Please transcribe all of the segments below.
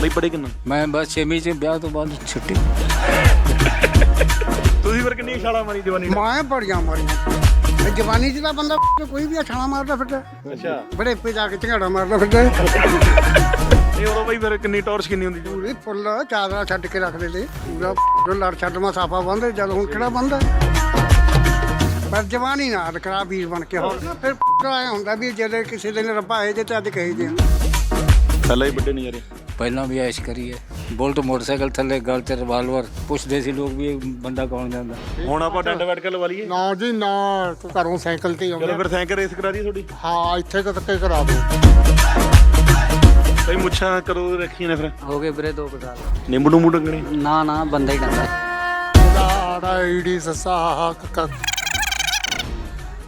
ਬਈ ਪੜੇ ਕਿੰਨਾ? ਮੈਂ ਬਸ 6ਵੀਂ ਚ ਵਿਆਹ ਤੋਂ ਬਾਅਦ ਛੁੱਟੀ। ਤੁਸੀਂ ਫਿਰ ਕਿੰਨੀ ਛਾਲਾ ਮਾਰੀ ਜਵਾਨੀ ਮੈਂ ਬੜੀਆਂ ਮਾਰੀਆਂ। ਇਹ ਜਵਾਨੀ 'ਚ ਤਾਂ ਬੰਦਾ ਕੋਈ ਵੀ ਛਾਲਾ ਮਾਰਦਾ ਫਿਰਦਾ। ਅੱਛਾ। ਬੜੇ ਪੇ ਜਾ ਕੇ ਝਗੜਾ ਮਾਰਦਾ ਫਿਰਦਾ। ਇਹ ਉਦੋਂ ਬਈ ਫਿਰ ਕਿੰਨੀ ਟੌਰਚ ਕਿੰਨੀ ਹੁੰਦੀ ਸੀ? ਪੂਰੇ ਫੁੱਲ ਚਾਦਰਾ ਛੱਡ ਕੇ ਰੱਖਦੇ ਤੇ ਪੂਰਾ ਲੜ ਛੱਡ ਮਾ ਸਾਫਾ ਬੰਦੇ ਜਦ ਹੁਣ ਕਿਹੜਾ ਬੰਦਾ ਪਰ ਜਵਾਨੀ ਨਾਲ ਕਰਾ ਵੀਰ ਬਣ ਕੇ ਹੋਰ ਫਿਰ ਆਇਆ ਹੁੰਦਾ ਵੀ ਜਦੋਂ ਕਿਸੇ ਦਿਨ ਰੱਬਾ ਆਏ ਜੇ ਤੇ ਅੱਜ ਕਹੀ ਜੇ ਪਹਿਲਾਂ ਹੀ ਵੱਡੇ ਨਜ਼ਾਰੇ। ਪਹਿਲਾਂ ਵੀ ਐਸ਼ ਕਰੀਏ ਬੁਲਟ ਮੋਟਰਸਾਈਕਲ ਥੱਲੇ ਗਲ ਤੇ ਰਿਵਾਲਵਰ ਪੁੱਛਦੇ ਸੀ ਲੋਕ ਵੀ ਇਹ ਬੰਦਾ ਕੌਣ ਜਾਂਦਾ। ਹੁਣ ਆਪਾਂ ਡੰਡ ਬੈਠ ਕੇ ਲਵਾ ਲਈਏ। ਨਾ ਜੀ ਨਾ ਘਰੋਂ ਸਾਈਕਲ ਤੇ ਚਲੋ ਫਿਰ ਸਾਈਕਲ ਰੇਸ ਕਰਾ ਦਈਏ ਤੁਹਾਡੀ ਹਾਂ ਇੱਥੇ ਤੱਕ ਕਰਾ ਦੋ। ਬਈ ਮੁੱਛਾਂ ਕਰੋ ਰੱਖੀਆਂ ਨੇ ਫਿਰ। ਹੋ ਗਏ ਵੀਰੇ ਦੋ ਕੁ ਸਾਲ। ਨਿੰਬੂ ਨੂੰ ਡੰਗਣੇ। ਨਾ ਨਾ ਬੰਦਾ ਹੀ ਡੰਦਾ ਲਾੜਾ ਈੜੀ ਸੱਸਾ ਕ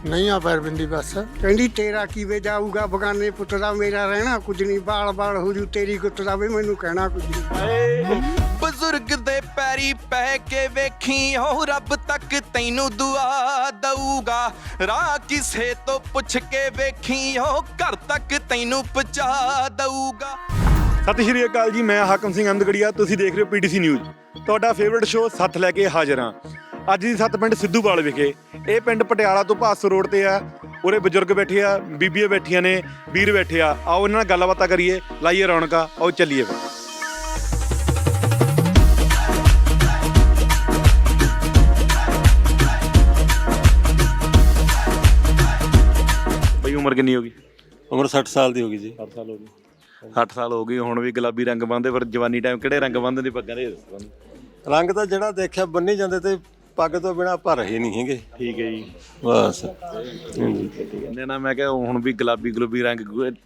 ਨਹੀਂ ਆ ਪੈਰ ਬਿੰਦੀ ਬਸ। ਕਹਿੰਦੀ ਤੇਰਾ ਕੀਵੇ ਜਾਊਗਾ? ਬਗਾਨੇ ਪੁੱਤ ਦਾ ਮੇਰਾ ਰਹਿਣਾ ਕੁਝ ਨਹੀਂ। ਬਾਲ ਬਾਲ ਹੋ ਜੂ ਤੇਰੀ ਗੁੱਤ ਦਾ ਵੀ ਮੈਨੂੰ ਕਹਿਣਾ ਕੁਝ ਨਹੀਂ। ਬਜ਼ੁਰਗ ਦੇ ਪੈਰੀ ਪੈ ਕੇ ਵੇਖੀ ਉਹ ਰੱਬ ਤੱਕ ਤੈਨੂੰ ਦੁਆ ਦਊਗਾ। ਰਾਹ ਕਿਸੇ ਤੋਂ ਪੁੱਛ ਕੇ ਵੇਖੀ ਉਹ ਘਰ ਤੱਕ ਤੈਨੂੰ ਪਹੁੰਚਾ ਦਊਗਾ। ਸਤਿ ਸ਼੍ਰੀ ਅਕਾਲ ਜੀ ਮੈਂ ਹਾਕਮ ਸਿੰਘ ਅੰਦਗੜੀਆ ਤੁਸੀਂ ਦੇਖ ਰਹੇ ਹੋ ਪੀਟੀਸੀ ਨਿਊਜ਼। ਤੁਹਾਡਾ ਫੇਵਰਿਟ ਸ਼ੋਅ ਸੱਤ ਲੈ ਕੇ ਹਾਜ਼ਰ ਹਾਂ। ਅੱਜ ਦੀ ਸੱਤ ਪਿੰਡ ਸਿੱਧੂਵਾਲ ਵਿਖੇ। ਇਹ ਪਿੰਡ ਪਟਿਆਲਾ ਤੋਂ ਭਾਸੋ ਰੋਡ ਤੇ ਆ। ਉਰੇ ਬਜ਼ੁਰਗ ਬੈਠੇ ਆ ਬੀਬੀਆਂ ਬੈਠੀਆਂ ਨੇ ਵੀਰ ਬੈਠੇ ਆ। ਆਓ ਇਹਨਾਂ ਨਾਲ ਗੱਲਬਾਤਾਂ ਕਰੀਏ। ਲਾਈਏ ਰੌਣਕਾਂ ਆਓ ਚੱਲੀਏ ਫਿਰ। ਬਈ ਉਮਰ ਕਿੰਨੀ ਹੋ ਗਈ? ਉਮਰ 60 ਸਾਲ ਦੀ ਹੋ ਗਈ ਜੀ। 60 ਸਾਲ ਹੋ ਗਏ 60 ਸਾਲ ਹੋ ਗਏ ਹੁਣ ਵੀ ਗੁਲਾਬੀ ਰੰਗ ਬੰਨਦੇ ਫਿਰ ਜਵਾਨੀ ਟਾਈਮ ਕਿਹੜੇ ਰੰਗ ਬੰਨਦੇ ਨੇ ਪੱਗਾਂ ਦੇ। ਰੰਗ ਤਾਂ ਜਿਹੜਾ ਦੇਖਿਆ ਬੰਨੀ ਜਾਂਦੇ ਤੇ ਪੱਗ ਤੋਂ ਬਿਨਾ ਭਰ ਹੀ ਨਹੀਂ ਹੈਗੇ। ਠੀਕ ਹੈ ਜੀ। ਬਸ। ਕਹਿੰਦੇ ਨਾ ਮੈਂ ਕਿਹਾ ਹੁਣ ਵੀ ਗੁਲਾਬੀ ਗੁਲਾਬੀ ਰੰਗ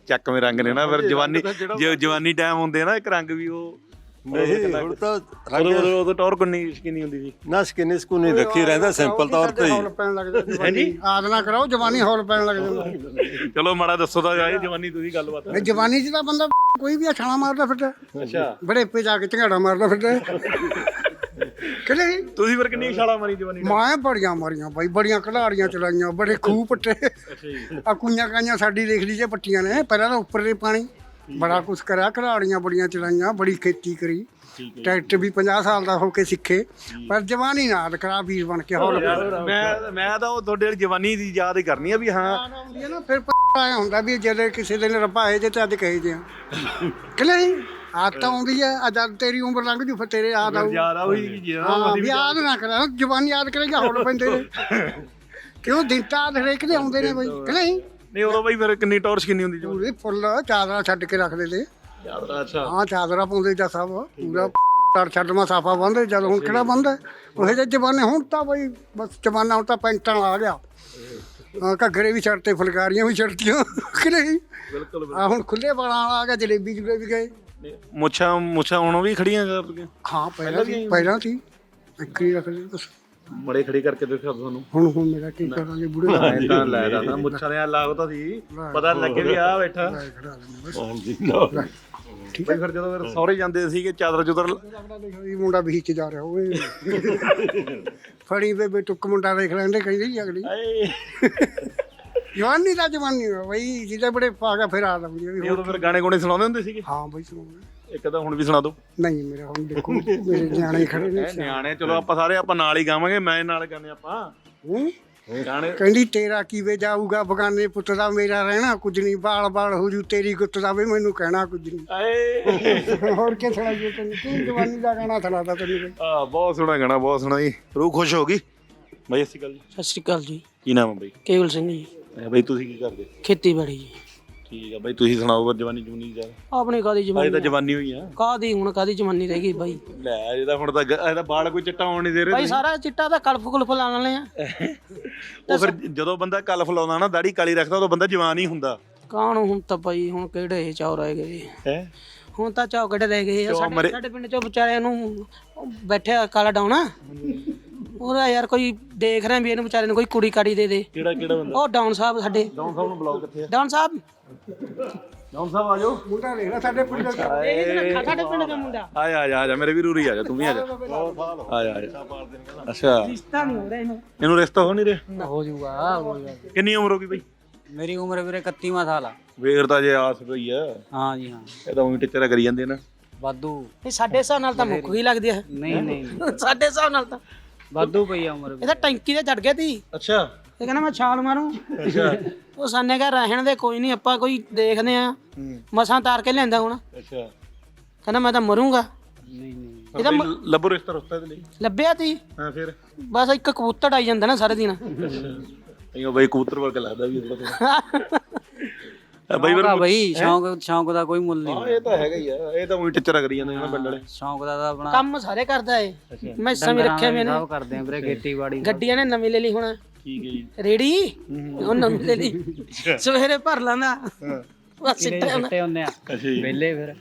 ਚੱਕਵੇਂ ਰੰਗ ਨੇ ਨਾ ਫਿਰ ਜਵਾਨੀ ਜੇ ਜਵਾਨੀ ਟਾਈਮ ਹੁੰਦੇ ਨਾ ਇੱਕ ਰੰਗ ਵੀ ਉਹ ਨਹੀਂ ਹੁਣ ਤਾਂ ਰੰਗ ਉਦੋਂ ਉਦੋਂ ਟੌਰ ਕਿੰਨੀ ਕਿੰਨੀ ਹੁੰਦੀ ਸੀ? ਨਾ ਸਕਿਨ ਸਕੂ ਨਹੀਂ ਰੱਖੀ ਰਹਿੰਦਾ ਸਿੰਪਲ ਤੌਰ ਤੇ ਹੀ। ਹੌਲ ਪੈਣ ਲੱਗ ਜਾਂਦਾ ਹਾਂਜੀ ਆਦ ਨਾ ਕਰੋ ਜਵਾਨੀ ਹੌਲ ਪੈਣ ਲੱਗ ਜਾਂਦਾ ਚਲੋ ਮਾੜਾ ਦੱਸੋ ਤਾਂ ਜਾਏ ਜਵਾਨੀ ਤੁਸੀਂ ਗੱਲਬਾਤ। ਇਹ ਜਵਾਨੀ 'ਚ ਤਾਂ ਬੰਦਾ ਕੋਈ ਵੀ ਛਾਲਾ ਮਾਰਦਾ ਫਿਰਦਾ। ਅੱਛਾ। ਬੜੇ ਪੇ ਜਾ ਕੇ ਝਗੜਾ ਮਾਰਦਾ ਫਿਰਦਾ। ਕਿਹੜੇ? ਤੁਸੀਂ ਫਿਰ ਕਿੰਨੀ ਛਾਲਾ ਮਾਰੀ ਜਵਾਨੀ? ਮੈਂ ਬੜੀਆਂ ਮਾਰੀਆਂ ਬਾਈ ਬੜੀਆਂ ਕਢਾੜੀਆਂ ਚਲਾਈਆਂ ਬੜੇ ਖੂਹ ਪੱਟੇ। ਆ ਕੁਈਆਂ ਕਾਈਆਂ ਸਾਡੀ ਦੇਖ ਲਈ ਜੇ ਪੱਟੀਆਂ ਨੇ ਪਹਿਲਾਂ ਤਾਂ ਉੱਪਰ ਦੇ ਪਾਣੀ ਬੜਾ ਕੁਛ ਕਰਿਆ ਕਢਾੜੀਆਂ ਬੜੀਆਂ ਚਲਾਈਆਂ ਬੜੀ ਖੇਤੀ ਕਰੀ। ਟਰੈਕਟਰ ਵੀ 50 ਸਾਲ ਦਾ ਹੋ ਕੇ ਸਿੱਖੇ ਪਰ ਜਵਾਨੀ ਨਾਲ ਕਰਾ ਵੀਰ ਬਣ ਕੇ ਹੌਲ ਮੈਂ ਮੈਂ ਤਾਂ ਉਹ ਤੁਹਾਡੇ ਵਾਲੀ ਜਵਾਨੀ ਦੀ ਯਾਦ ਹੀ ਕਰਨੀ ਆ ਵੀ ਹਾਂ। ਆਉਂਦੀ ਹੈ ਨਾ ਫਿਰ ਆਇਆ ਹੁੰਦਾ ਵੀ ਜਦੋਂ ਕਿਸੇ ਦਿਨ ਰੱਬਾ ਆਏ ਜੇ ਤੇ ਅੱਜ ਕਹੇ ਜੇ ਕਿ ਨਹੀਂ ਆਦ ਤਾਂ ਆਉਂਦੀ ਹੈ ਅੱਜ ਤੇਰੀ ਉਮਰ ਲੰਘ ਜੂ ਫਿਰ ਤੇਰੇ ਯਾਦ ਆਊ। ਯਾਦ ਆ ਹੋਈ ਕਿ ਹਾਂ ਵੀ ਯਾਦ ਨਾ ਕਰਾਂ ਜਵਾਨੀ ਯਾਦ ਕਰੇਗਾ ਹੌਲ ਪੈਂਦੇ ਨੇ ਕਿਉਂ ਦਿਨ ਤਾਂ ਹਰੇਕ ਦੇ ਆਉਂਦੇ ਨੇ ਬਈ ਕਿ ਨਹੀਂ? ਨਹੀਂ ਉਦੋਂ ਬਈ ਫਿਰ ਕਿੰਨੀ ਟੌਰਚ ਕਿੰਨੀ ਹੁੰਦੀ ਜਵਾਨੀ ਪੂਰੇ ਫੁੱਲ ਚਾਦਰਾ ਛੱਡ ਕੇ ਰੱਖਦੇ ਤੇ ਅੱਛਾ। ਹਾਂ ਚਾਦਰਾ ਪਾਉਂਦੇ ਜਾਂ ਸਭ ਪੂਰਾ ਟੜ ਛੱਡ ਮਾ ਸਾਫਾ ਬੰਦੇ ਜਦ ਹੁਣ ਕਿਹੜਾ ਬੰਦਾ ਉਹ ਜਿਹੇ ਜਮਾਨੇ ਹੁਣ ਤਾਂ ਬਈ ਬਸ ਜਮਾਨਾ ਹੁਣ ਤਾਂ ਪੈਂਟਾਂ ਆ ਗਿਆ। ਹਾਂ, ਘੱਗਰੇ ਵੀ ਛੱਡਤੇ ਫੁਲਕਾਰੀਆਂ ਵੀ ਛੱਡਤੀਆਂ ਕਿ ਨਹੀਂ? ਬਿਲਕੁਲ ਆ ਹੁਣ ਖੁੱਲੇ ਬਾਲਾਂ ਵਾਲਾ ਆ ਗਿਆ ਜਲੇਬੀ ਜੁਲੇ ਵੀ ਗਏ। ਮੁੱਛਾਂ ਮੁੱਛਾਂ ਹੁਣ ਵੀ ਖੜੀਆਂ ਕਰਦੀਆਂ ਹਾਂ ਪਹਿਲਾਂ ਸੀ ਪਹਿਲਾਂ ਸੀ। ਇੱਕ ਹੀ ਰੱਖਦੇ ਬਸ। ਬੜੇ ਖੜੀ ਕਰਕੇ ਦੇਖਿਆ ਤੁਹਾਨੂੰ। ਹੁਣ ਹੁਣ ਮੇਰਾ ਕੀ ਕਰਾਂਗੇ ਬੁੜੇ ਦਾ ਤਾਂ ਲੈ ਦਾ ਮੁੱਛਾਂ ਦੇ ਲਾਗਦਾ ਸੀ। ਪਤਾ ਲੱਗੇ ਵੀ ਆ ਬੈਠਾ। ਹਾਂਜੀ ਲਓ। ਬਈ ਫਿਰ ਜਦੋਂ ਫਿਰ ਸਹੁਰੇ ਜਾਂਦੇ ਸੀਗੇ ਚਾਦਰ ਚੁਦਰ ਜੀ ਮੁੰਡਾ ਵੀ ਚ ਜਾ ਰਿਹਾ ਹੋਵੇ ਫੜੀ ਬੇਬੇ ਟੁੱਕ ਮੁੰਡਾ ਦੇਖ ਲੈਂਦੇ ਕਹਿੰਦੇ ਜੀ ਅਗਲੀ। ਜਵਾਨੀ ਦਾ ਜਵਾਨੀ ਆ ਬਈ ਜਿਹਦੇ ਬੜੇ ਪਾ ਫਿਰ ਆ ਲੰਦੀ ਵੀ ਇਹ ਉਦੋਂ ਫਿਰ ਗਾਣੇ ਗੋਣੇ ਸੁਣਾਉਂਦੇ ਹੁੰਦੇ ਸੀਗੇ? ਹਾਂ ਬਈ ਸੁਣਾਉਂਦੇ ਇੱਕ ਤਾਂ ਹੁਣ ਵੀ ਸੁਣਾ ਦਿਓ ਨਹੀਂ ਮੇਰਾ ਹੁਣ ਦੇਖੋ ਮੇਰੇ ਨਿਆਣੇ ਖੜੇ ਨੇ ਨਿਆਣੇ ਚਲੋ ਆਪਾਂ ਸਾਰੇ ਆਪਾਂ ਨਾਲ ਹੀ ਗਾਵਾਂਗੇ ਮੈਂ ਨਾਲ ਗਾਣੇ ਆਪਾਂ। ਹੂੰ? ਗਾਣੇ ਕਹਿੰਦੀ ਤੇਰਾ ਕੀਵੇ ਜਾਊਗਾ ਬਗਾਨੇ ਪੁੱਤ ਦਾ ਮੇਰਾ ਰਹਿਣਾ ਕੁਝ ਨਹੀਂ ਬਾਲ ਬਾਲ ਹੋ ਜੂ ਤੇਰੀ ਗੁੱਤ ਦਾ ਵੀ ਮੈਨੂੰ ਕਹਿਣਾ ਕੁਝ ਨਹੀਂ। ਆਏ ਹੋਰ ਕੀ ਸੁਣਾਈਏ ਤੈਨੂੰ? ਤੂੰ ਜਵਾਨੀ ਦਾ ਗਾਣਾ ਸੁਣਾਦਾ ਤੈਨੂੰ ਬਈ ਆ ਬਹੁਤ ਸੋਹਣਾ ਗਾਣਾ ਬਹੁਤ ਸੋਹਣਾ ਜੀ। ਰੂਹ ਖੁਸ਼ ਹੋ ਗਈ? ਬਈ ਅਸੀਂ ਗੱਲ ਸਤਿ ਸ਼੍ਰੀ ਅਕਾਲ ਜੀ। ਕੀ ਨਾਮ ਹੈ ਬਈ? ਕੇਵਲ ਸਿੰਘ ਜੀ। ਇਹ ਬਈ ਤੁਸੀਂ ਕੀ ਕਰਦੇ? ਖੇਤੀਬਾੜੀ। ਜੀ ਠੀਕ ਆ ਬਈ ਤੁਸੀਂ ਸੁਣਾਓ ਫਿਰ ਜਵਾਨੀ ਜੁਨੀ ਜਾ ਆਪਣੀ ਕਾਦੀ ਅਜੇ ਤਾਂ ਜਮਾਨੀ ਜਵਾਨੀ ਹੋਈ ਆ। ਕਾਦੀ ਹੁਣ ਕਾਦੀ ਜਮਾਨੀ ਰਹਿ ਗਈ ਬਾਈ? ਲੈ ਇਹਦਾ ਹੁਣ ਤਾਂ ਗ- ਇਹਦਾ ਬਾਲ ਕੋਈ ਚਿੱਟਾ ਹੋਣ ਨਹੀਂ ਦੇ ਰਹੇ ਬਾਈ ਸਾਰਾ ਚਿੱਟਾ ਤਾਂ ਕਲਫ ਕੁਲਫ ਲਾ ਲੈਣੇ ਆ। ਉਹ ਫਿਰ ਜਦੋਂ ਬੰਦਾ ਕਲਫ ਲਾਉਂਦਾ ਨਾ ਦਾੜੀ ਕਾਲੀ ਰੱਖਦਾ ਉਦੋਂ ਬੰਦਾ ਜਵਾਨ ਹੀ ਹੁੰਦਾ। ਕਾਹਨੂੰ ਹੁਣ ਤਾਂ ਬਾਈ ਹੁਣ ਕਿਹੜੇ ਚੌ ਰਹਿ ਗਏ? ਹੈ? ਹੁਣ ਤਾਂ ਚੌ ਕਿਹੜੇ ਰਹਿ ਗਏ ਆ? ਸਾਡੇ ਮਰੇ- ਸਾਡੇ ਪਿੰਡ ਚੋਂ ਵਿਚਾਰਿਆਂ ਨੂੰ ਉਹ ਬੈਠਿਆ ਕਾਲਾ ਡਾਉਣਾ। ਉਹਦਾ ਯਾਰ ਕੋਈ ਦੇਖ ਰਿਹਾ ਵੀ ਇਹਨੂੰ ਵਿਚਾਰੇ ਨੂੰ ਕੋਈ ਕੁੜੀ ਕਾੜੀ ਦੇ ਦੇ। ਕਿਹੜਾ ਕਿਹੜਾ ਬੰਦਾ? ਉਹ ਡਾਉਨ ਸਾਹਿਬ ਸਾਡੇ। ਡਾਊਨ ਸਾਹਿਬ ਨੂੰ ਬੁਲਾਓ ਕਿੱਥੇ ਆ? ਡਾਉਨ ਸਾਹਿਬ। ਡਾਊਨ ਸਾਹਿਬ ਆ ਜਾਓ। ਮੁੰਡਾ ਦੇਖ ਲੈ ਸਾਡੇ ਪਿੰਡ ਦਾ ਇਹ ਸਾਡੇ ਪਿੰਡ ਦਾ ਮੁੰਡਾ। ਆ ਜਾ ਆ ਜਾ ਆ ਜਾ ਮੇਰੇ ਵੀ ਰੂਰੀ ਆ ਜਾ ਤੂੰ ਵੀ ਆ ਜਾ। ਆ ਜਾ ਆ ਜਾ। ਅੱਛਾ। ਰਿਸ਼ਤਾ ਨਹੀਂ ਹੋ ਰਿਹਾ ਇਹਨੂੰ। ਇਹਨੂੰ ਰਿਸ਼ਤਾ ਹੋ ਨਹੀਂ ਰਿਹਾ? ਹੋ ਜਾਊਗਾ ਹੋ ਜਾਊਗਾ। ਕਿੰਨੀ ਉਮਰ ਹੋ ਗਈ ਬਈ? ਮੇਰੀ ਉਮਰ ਵੀਰੇ 31ਵਾਂ ਸਾਲ ਆ। ਵੇਰ ਤਾਂ ਜੇ ਆਸ ਪਈ ਆ। ਹਾਂ ਜੀ ਹਾਂ। ਇਹ ਤਾਂ ਉਹੀ ਟਿਚਰਾ ਕਰੀ ਜਾਂਦੇ ਨਾ। ਵਾਧੂ। ਇਹ ਸਾਡੇ ਹਿਸਾਬ ਨਾਲ ਤਾਂ ਮੁੱਕ ਗਈ ਲੱਗਦੀ ਹੈ ਨਹੀਂ ਨਹੀਂ। ਸਾਡੇ ਹਿਸਾਬ ਨਾਲ ਤਾਂ ਵਾਧੂ ਪਈ ਆ ਉਮਰ ਇਹ ਤਾਂ ਟੈਂਕੀ ਤੇ ਚੜ ਗਿਆ ਤੀ। ਅੱਛਾ। ਇਹ ਕਹਿੰਦਾ ਮੈਂ ਛਾਲ ਮਾਰੂ। ਅੱਛਾ। ਉਹ ਸਾਨੇ ਕਹ ਰਹਿਣ ਦੇ ਕੋਈ ਨਹੀਂ ਆਪਾਂ ਕੋਈ ਦੇਖਦੇ ਆ। ਹੂੰ। ਮਸਾਂ ਤਾਰ ਕੇ ਲਿਆਂਦਾ ਹੁਣ। ਅੱਛਾ। ਕਹਿੰਦਾ ਮੈਂ ਤਾਂ ਮਰੂੰਗਾ। ਨਹੀਂ ਨਹੀਂ। ਇਹ ਤਾਂ ਲੱਭੋ ਰਿਸ਼ਤਾ ਰੁਸ਼ਤਾ ਦੇ ਲਈ। ਲੱਭਿਆ ਤੀ। ਹਾਂ ਫਿਰ? ਬਸ ਇੱਕ ਕਬੂਤਰ ਆਈ ਜਾਂਦਾ ਨਾ ਸਾਰੇ ਦਿਨ। ਇਹ ਬਈ ਕਬੂਤਰ ਵਰਗਾ ਲੱਗਦਾ ਵੀ ਥੋੜਾ ਥੋੜਾ ਬਈ ਆ ਬਈ ਸ਼ੌਂਕ ਸ਼ੌਂਕ ਦਾ ਕੋਈ ਮੁੱਲ ਨਹੀਂ ਹਾਂ ਇਹ ਤਾਂ ਹੈਗਾ ਹੀ ਆ ਇਹ ਤਾਂ ਉਹੀ ਟਿੱਚਰਾ ਕਰੀ ਜਾਂਦੇ ਨੇ ਪਿੰਡ ਵਾਲੇ। ਸ਼ੌਂਕ ਦਾ ਤਾਂ ਆਪਣਾ ਕੰਮ ਸਾਰੇ ਕਰਦਾ ਏ। ਮੈਂ ਸਮਝ ਰੱਖਿਆ ਮੈਨੇ ਸਭ ਕਰਦੇ ਆ ਵੀਰੇ ਖੇਤੀਬਾੜੀ ਗੱਡੀਆਂ ਨੇ ਨਵੀਂ ਲੈ ਲਈ ਹੁਣ। ਠੀਕ ਹੈ ਜੀ। ਰੇੜੀ? ਉਹ ਨਵੀਂ ਲੈ ਲਈ। ਸਵੇਰੇ ਭਰ ਲਾਂਦਾ। ਬਸ। ਸਿੱਟੇ ਹੁੰਦੇ ਆ। ਅੱਛਾ ਜੀ। ਵਿਹਲੇ ਫਿਰ।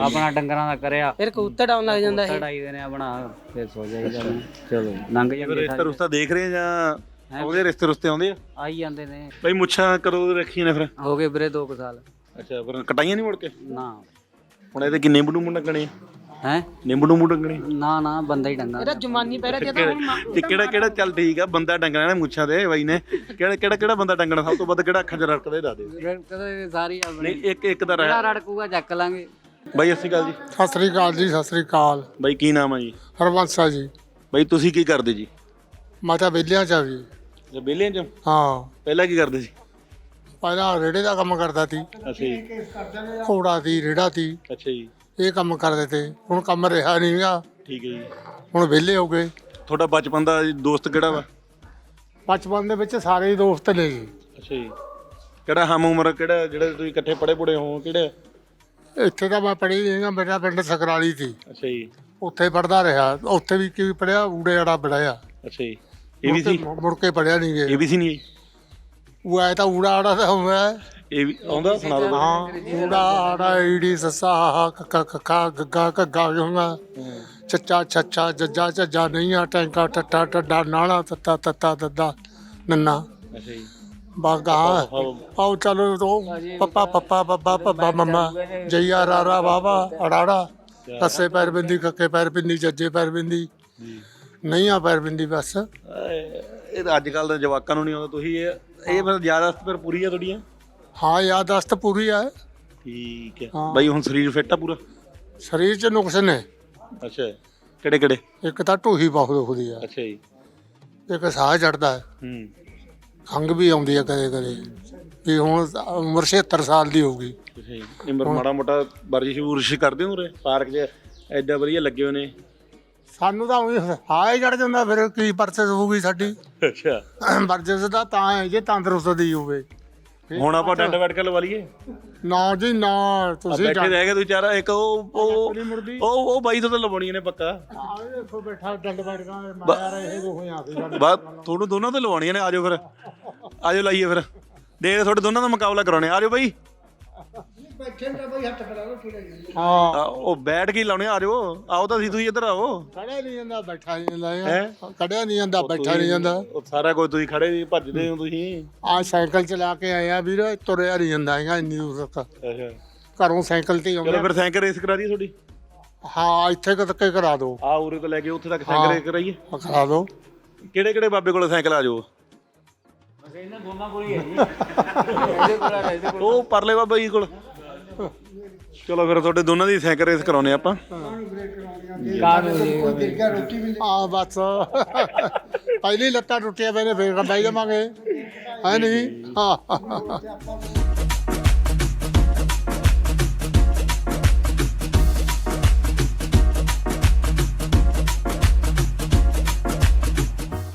ਆਪਣਾ ਡੰਗਰਾਂ ਦਾ ਕਰਿਆ। ਫਿਰ ਕਬੂਤਰ ਡਾਉਣ ਲੱਗ ਜਾਂਦਾ ਇਹ। ਚੜਾਈ ਦੇ ਨੇ ਆਪਣਾ ਫਿਰ ਸੋ ਜਾਈਦਾ ਚਲੋ ਲੰਘ ਫਿਰ ਜਾਂਦੇ ਰਿਸ਼ਤਾ ਰੁਸ਼ਤਾ ਦੇਖ ਰਹੇ ਆ ਜਾਂ ਉਹਦੇ ਰਿਸ਼ਤੇ ਰੁਸ਼ਤੇ ਆਉਂਦੇ ਆ? ਆਈ ਜਾਂਦੇ ਨੇ। ਬਈ ਮੁੱਛਾਂ ਕਰੋ ਰੱਖੀਆਂ ਨੇ ਫਿਰ? ਹੋ ਗਏ ਵੀਰੇ 2 ਸਾਲ। ਅੱਛਾ ਫਿਰ ਕਟਾਈਆਂ ਨਹੀਂ ਮੁੜ ਕੇ? ਨਾ। ਹੁਣ ਇਹਦੇ ਕਿ ਨਿੰਬੂ ਨੂੰ ਡੰਗਣੇ ਹੈ? ਨਿੰਬੂ ਨੂੰ ਡੰਗਣੇ ਨਾ ਨਾ ਬੰਦਾ ਹੀ ਡੰਗਾ ਇਹਦਾ ਜਮਾਨੀ ਪਹਿਰੇ ਤੇ ਤਾਂ ਹੁਣ ਮਾ- ਤੇ ਕਿਹੜਾ ਕਿਹੜਾ ਚੱਲ ਠੀਕ ਆ ਬੰਦਾ ਡੰਗਣਾ ਨੇ ਮੁੱਛਾਂ ਦੇ ਬਾਈ ਨੇ। ਕਿਹੜਾ ਕਿਹੜਾ ਕਿਹੜਾ ਬੰਦਾ ਡੰਗਣਾ ਸਭ ਤੋਂ ਵੱਧ ਕਿਹੜਾ ਅੱਖਾਂ 'ਚ ਰੜਕਦਾ ਇਹ ਦੱਸ ਦੇ। ਕਦੇ ਸਾਰੀ ਆਪਣੀ। ਨਹੀਂ ਇੱਕ ਇੱਕ ਦਾ ਰਹਿ ਜਿਹੜਾ ਰੜਕੂਗਾ ਚੱਕ ਲਾਂਗੇ। ਬਾਈ ਅਸੀਂ ਗੱਲ ਜੀ। ਸਤਿ ਸ੍ਰੀ ਅਕਾਲ ਜੀ ਸਤਿ ਸ੍ਰੀ ਅਕਾਲ। ਬਾਈ ਕੀ ਨਾਮ ਆ ਜੀ? ਹਰਵੰਸਾ ਜੀ। ਬਾਈ ਤੁਸੀਂ ਕੀ ਕਰਦੇ ਜੀ? ਮਾਤਾ ਬੇਲਿਆਂ ਚ ਆ ਵੀ ਜੇ ਬੇਲਿਆਂ 'ਚ? ਹਾਂ। ਪਹਿਲਾਂ ਕੀ ਕਰਦੇ ਸੀ? ਪਹਿਲਾਂ ਰੇੜੇ ਦਾ ਕੰਮ ਕਰਦਾ ਸੀ। ਅੱਛਾ ਜੀ। ਘੋੜਾ ਸੀ ਰੇੜਾ ਸੀ। ਅੱਛਾ ਜੀ। ਇਹ ਕੰਮ ਕਰਦੇ ਤੇ। ਹੁਣ ਕੰਮ ਰਿਹਾ ਨਹੀਂਗਾ ਠੀਕ ਹੈ ਜੀ। ਹੁਣ ਵਿਹਲੇ ਹੋ ਗਏ। ਤੁਹਾਡਾ ਬਚਪਨ ਦਾ ਦੋਸਤ ਕਿਹੜਾ ਵਾ? ਬਚਪਨ ਦੇ ਵਿੱਚ ਸਾਰੇ ਹੀ ਦੋਸਤ ਨੇ ਜੀ। ਅੱਛਾ ਜੀ। ਕਿਹੜਾ ਹਮ ਉਮਰ ਕਿਹੜਾ ਜਿਹੜੇ ਤੁਸੀਂ ਇਕੱਠੇ ਪੜੇ ਪੁੜੇ ਹੋ ਕਿਹੜੇ? ਇੱਥੇ ਤਾਂ ਮੈਂ ਪੜ੍ਹੀ ਨਹੀਂਗਾ ਮੇਰਾ ਪਿੰਡ ਸਕਰਾਲੀ ਸੀ। ਅੱਛਾ ਜੀ। ਉੱਥੇ ਪੜਦਾ ਰਿਹਾ। ਉੱਥੇ ਵੀ ਕੀ ਪੜਿਆ ਊੜੇ ਵਾਲਾ ਪੜਿਆ ਅੱਛਾ ਜੀ। ਇਹ ਵੀ ਸੀ। ਮੁੜ ਕੇ ਪੜਿਆ ਨਹੀਂ ਇਹ ਗਏ ਵੀ ਸੀ ਨਹੀਂ ਉਹ ਆਇਆ ਤਾਂ ਊੜਾ ਆੜਾ ਤਾਂ ਹੁੰਦਾ ਇਹ ਵੀ ਆਉਂਦਾ ਸੁਣਾ ਦਿਓ ਹਾਂ। ਊੜਾ ਆੜਾ ਈੜੀ ਸੱਸਾ ਕੱਕਾ ਕੱਕਾ ਗੱਗਾ ਕੱਗਾ ਹੁੰਦਾ। ਚੱਚਾ ਛੱਛਾ ਜੱਜਾ ਝੱਜਾ ਨਹੀਂ ਆ ਟੈਂਕਾ ਟੱਟਾ ਟੱਡਾ ਨਾਲਾ ਤੱਤਾ ਤੱਤਾ ਦੱਦਾ ਨੰਨਾ। ਅੱਛਾ ਜੀ। ਬਾਗਾ ਆਓ ਚਲੋ ਤੋ ਪੱਪਾ ਪੱਪਾ ਬੱਬਾ ਪੱਬਾ ਮੰਮਾ। ਜਈਆ ਰਾਰਾ ਬਾਬਾ ਅੜਾੜਾ। ਕੱਸੇ ਪੈਰ ਬਿੰਦੀ ਕੱਕੇ ਪੈਰ ਬਿੰਦੀ ਜੱਜੇ ਪੈਰ ਬਿੰਦੀ। ਨਹੀਂ ਆ ਪੈਰ ਬਿੰਦੀ ਬਸ। ਇਹ ਤਾਂ ਅੱਜ ਕੱਲ ਦੇ ਜਵਾਕਾਂ ਨੂੰ ਨਹੀਂ ਆਉਂਦਾ ਤੁਸੀਂ ਇਹ ਇਹ ਫਿਰ ਜ਼ਿਆਦਾ ਫਿਰ ਪੂਰੀ ਆ ਤੁਹਾਡੀਆਂ? ਹਾਂ ਯਾਦਾਸ਼ਤ ਪੂਰੀ ਹੈ ਠੀਕ ਹੈ। ਹਾਂ। ਬਾਈ ਹੁਣ ਸਰੀਰ ਫਿੱਟ ਆ ਪੂਰਾ? ਸਰੀਰ 'ਚ ਨੁਕਸ ਨੇ। ਅੱਛਾ। ਕਿਹੜੇ ਕਿਹੜੇ? ਇੱਕ ਤਾਂ ਢੂਹੀ ਬਹੁਤ ਦੁਖਦੀ ਆ। ਅੱਛਾ ਜੀ। ਇੱਕ ਸਾਹ ਚੜਦਾ ਹੈ। ਹੂੰ। ਖੰਗ ਵੀ ਆਉਂਦੀ ਆ ਕਦੇ ਕਦੇ। ਵੀ ਹੁਣ ਉਮਰ 76 ਸਾਲ ਦੀ ਹੋ ਗਈ ਅੱਛਾ ਜੀ। ਇਹ ਮਰ- ਮਾੜਾ ਮੋਟਾ ਵਰਜਿਸ਼ ਵੁਰਜਿਸ਼ ਕਰਦੇ ਹੋ ਰੇ ਪਾਰਕ 'ਚ ਐਡਾ ਵਧੀਆ ਲੱਗੇ ਹੋਏ ਨੇ। ਸਾਨੂੰ ਤਾਂ ਉਹੀ ਸਾਹ ਹੀ ਚੜ ਜਾਂਦਾ ਫਿਰ ਕੀ ਪਰਚੇਸ ਹੋਊਗੀ ਸਾਡੀ? ਅੱਛਾ। ਵਰਜਿਸ਼ ਦਾ ਤਾਂ ਹੈ ਜੇ ਤੰਦਰੁਸਤ ਦੀ ਹੋਵੇ। ਹੁਣ ਆਪਾਂ ਡੰਡ ਬੈਠ ਕੇ ਲਵਾ ਲਈਏ ਨਾ ਜੀ ਨਾ ਤੁਸੀਂ ਬੈਠੇ ਰਹਿ ਗਏ ਤੂੰ ਚਾਰਾ ਇੱਕ ਉਹ ਉਹ ਉਹ ਉਹ ਬਾਈ ਤੋਂ ਤਾਂ ਲਵਾਉਣੀਆਂ ਨੇ ਪੱਕਾ। ਆਹ ਦੇਖੋ ਬੈਠਾ ਡੰਡ ਬੈਠ ਕੇ ਮੈਂ ਯਾਰ ਇਹ ਦੋ ਹੋਇਆ ਸੀ ਬਸ ਤੁਹਾਨੂੰ ਦੋਨਾਂ ਤੋਂ ਲਵਾਉਣੀਆਂ ਨੇ ਆਜੋ ਫਿਰ। ਆਜੋ ਲਾਈਏ ਫਿਰ। ਦੇਖ ਤੁਹਾਡੇ ਦੋਨਾਂ ਦਾ ਮੁਕਾਬਲਾ ਕਰਾਉਣੇ ਆਜੋ ਬਾਈ। ਹਾਂ। ਆ, ਉਹ ਬੈਠ ਕੇ ਹੀ ਲਾਉਣੇ ਆਜੋ। ਆਓ ਤਾਂ ਸੀ ਤੁਸੀਂ ਇੱਧਰ ਆਓ। ਖੜਿਆ ਨਹੀਂ ਜਾਂਦਾ ਬੈਠਾ ਨਹੀਂ ਜਾਂਦਾ ਹੈਂ? ਖੜਿਆ ਨਹੀਂ ਜਾਂਦਾ ਬੈਠਾ ਨਹੀਂ ਜਾਂਦਾ। ਉਹ ਸਾਰਾ ਕੁਝ ਤੁਸੀਂ ਖੜੇ ਸੀ ਭੱਜਦੇ ਹੋ ਤੁਸੀਂ। ਆ ਸਾਈਕਲ ਚਲਾ ਕੇ ਆਇਆ ਵੀਰ ਤੁਰਿਆ ਨਹੀਂ ਜਾਂਦਾ ਹੈਗਾ ਇੰਨੀ ਦੂਰ ਤੱਕ। ਅੱਛਾ। ਘਰੋਂ ਸਾਈਕਲ ਤੇ ਹੀ ਚਲੋ ਆਉਂਦਾ ਫਿਰ ਸਾਈਕਲ ਰੇਸ ਕਰਾ ਦਈਏ ਤੁਹਾਡੀ। ਹਾਂ ਇੱਥੇ ਤੱਕ ਕਰਾ ਦਿਓ ਆ ਉਰੇ ਤੋਂ ਲੈ ਕੇ ਉੱਥੇ ਤੱਕ ਸਾਈਕਲ ਰੇਸ ਕਰਾਈਏ। ਕਰਾ ਦਿਓ ਕਿਹੜੇ ਕਿਹੜੇ ਬਾਬੇ ਕੋਲ ਸਾਈਕਲ ਆ ਜਾਓ? ਉਹ ਪਰਲੇ ਬਾਬਾ ਜੀ ਕੋਲ। ਚਲੋ ਫਿਰ ਤੁਹਾਡੇ ਦੋਨਾਂ ਦੀ ਸਾਈਕਲ ਰੇਸ ਕਰਾਉਨੇ ਆਪਾਂ। ਆ ਬਸ। ਪਹਿਲੀ ਲੱਤਾਂ ਟੁੱਟੀਆਂ ਪਏ ਨੇ ਫੇਰ ਬਾਈ ਜਾਵਾਂਗੇ। ਹੈ ਨਹੀਂ? ਹਾਂ।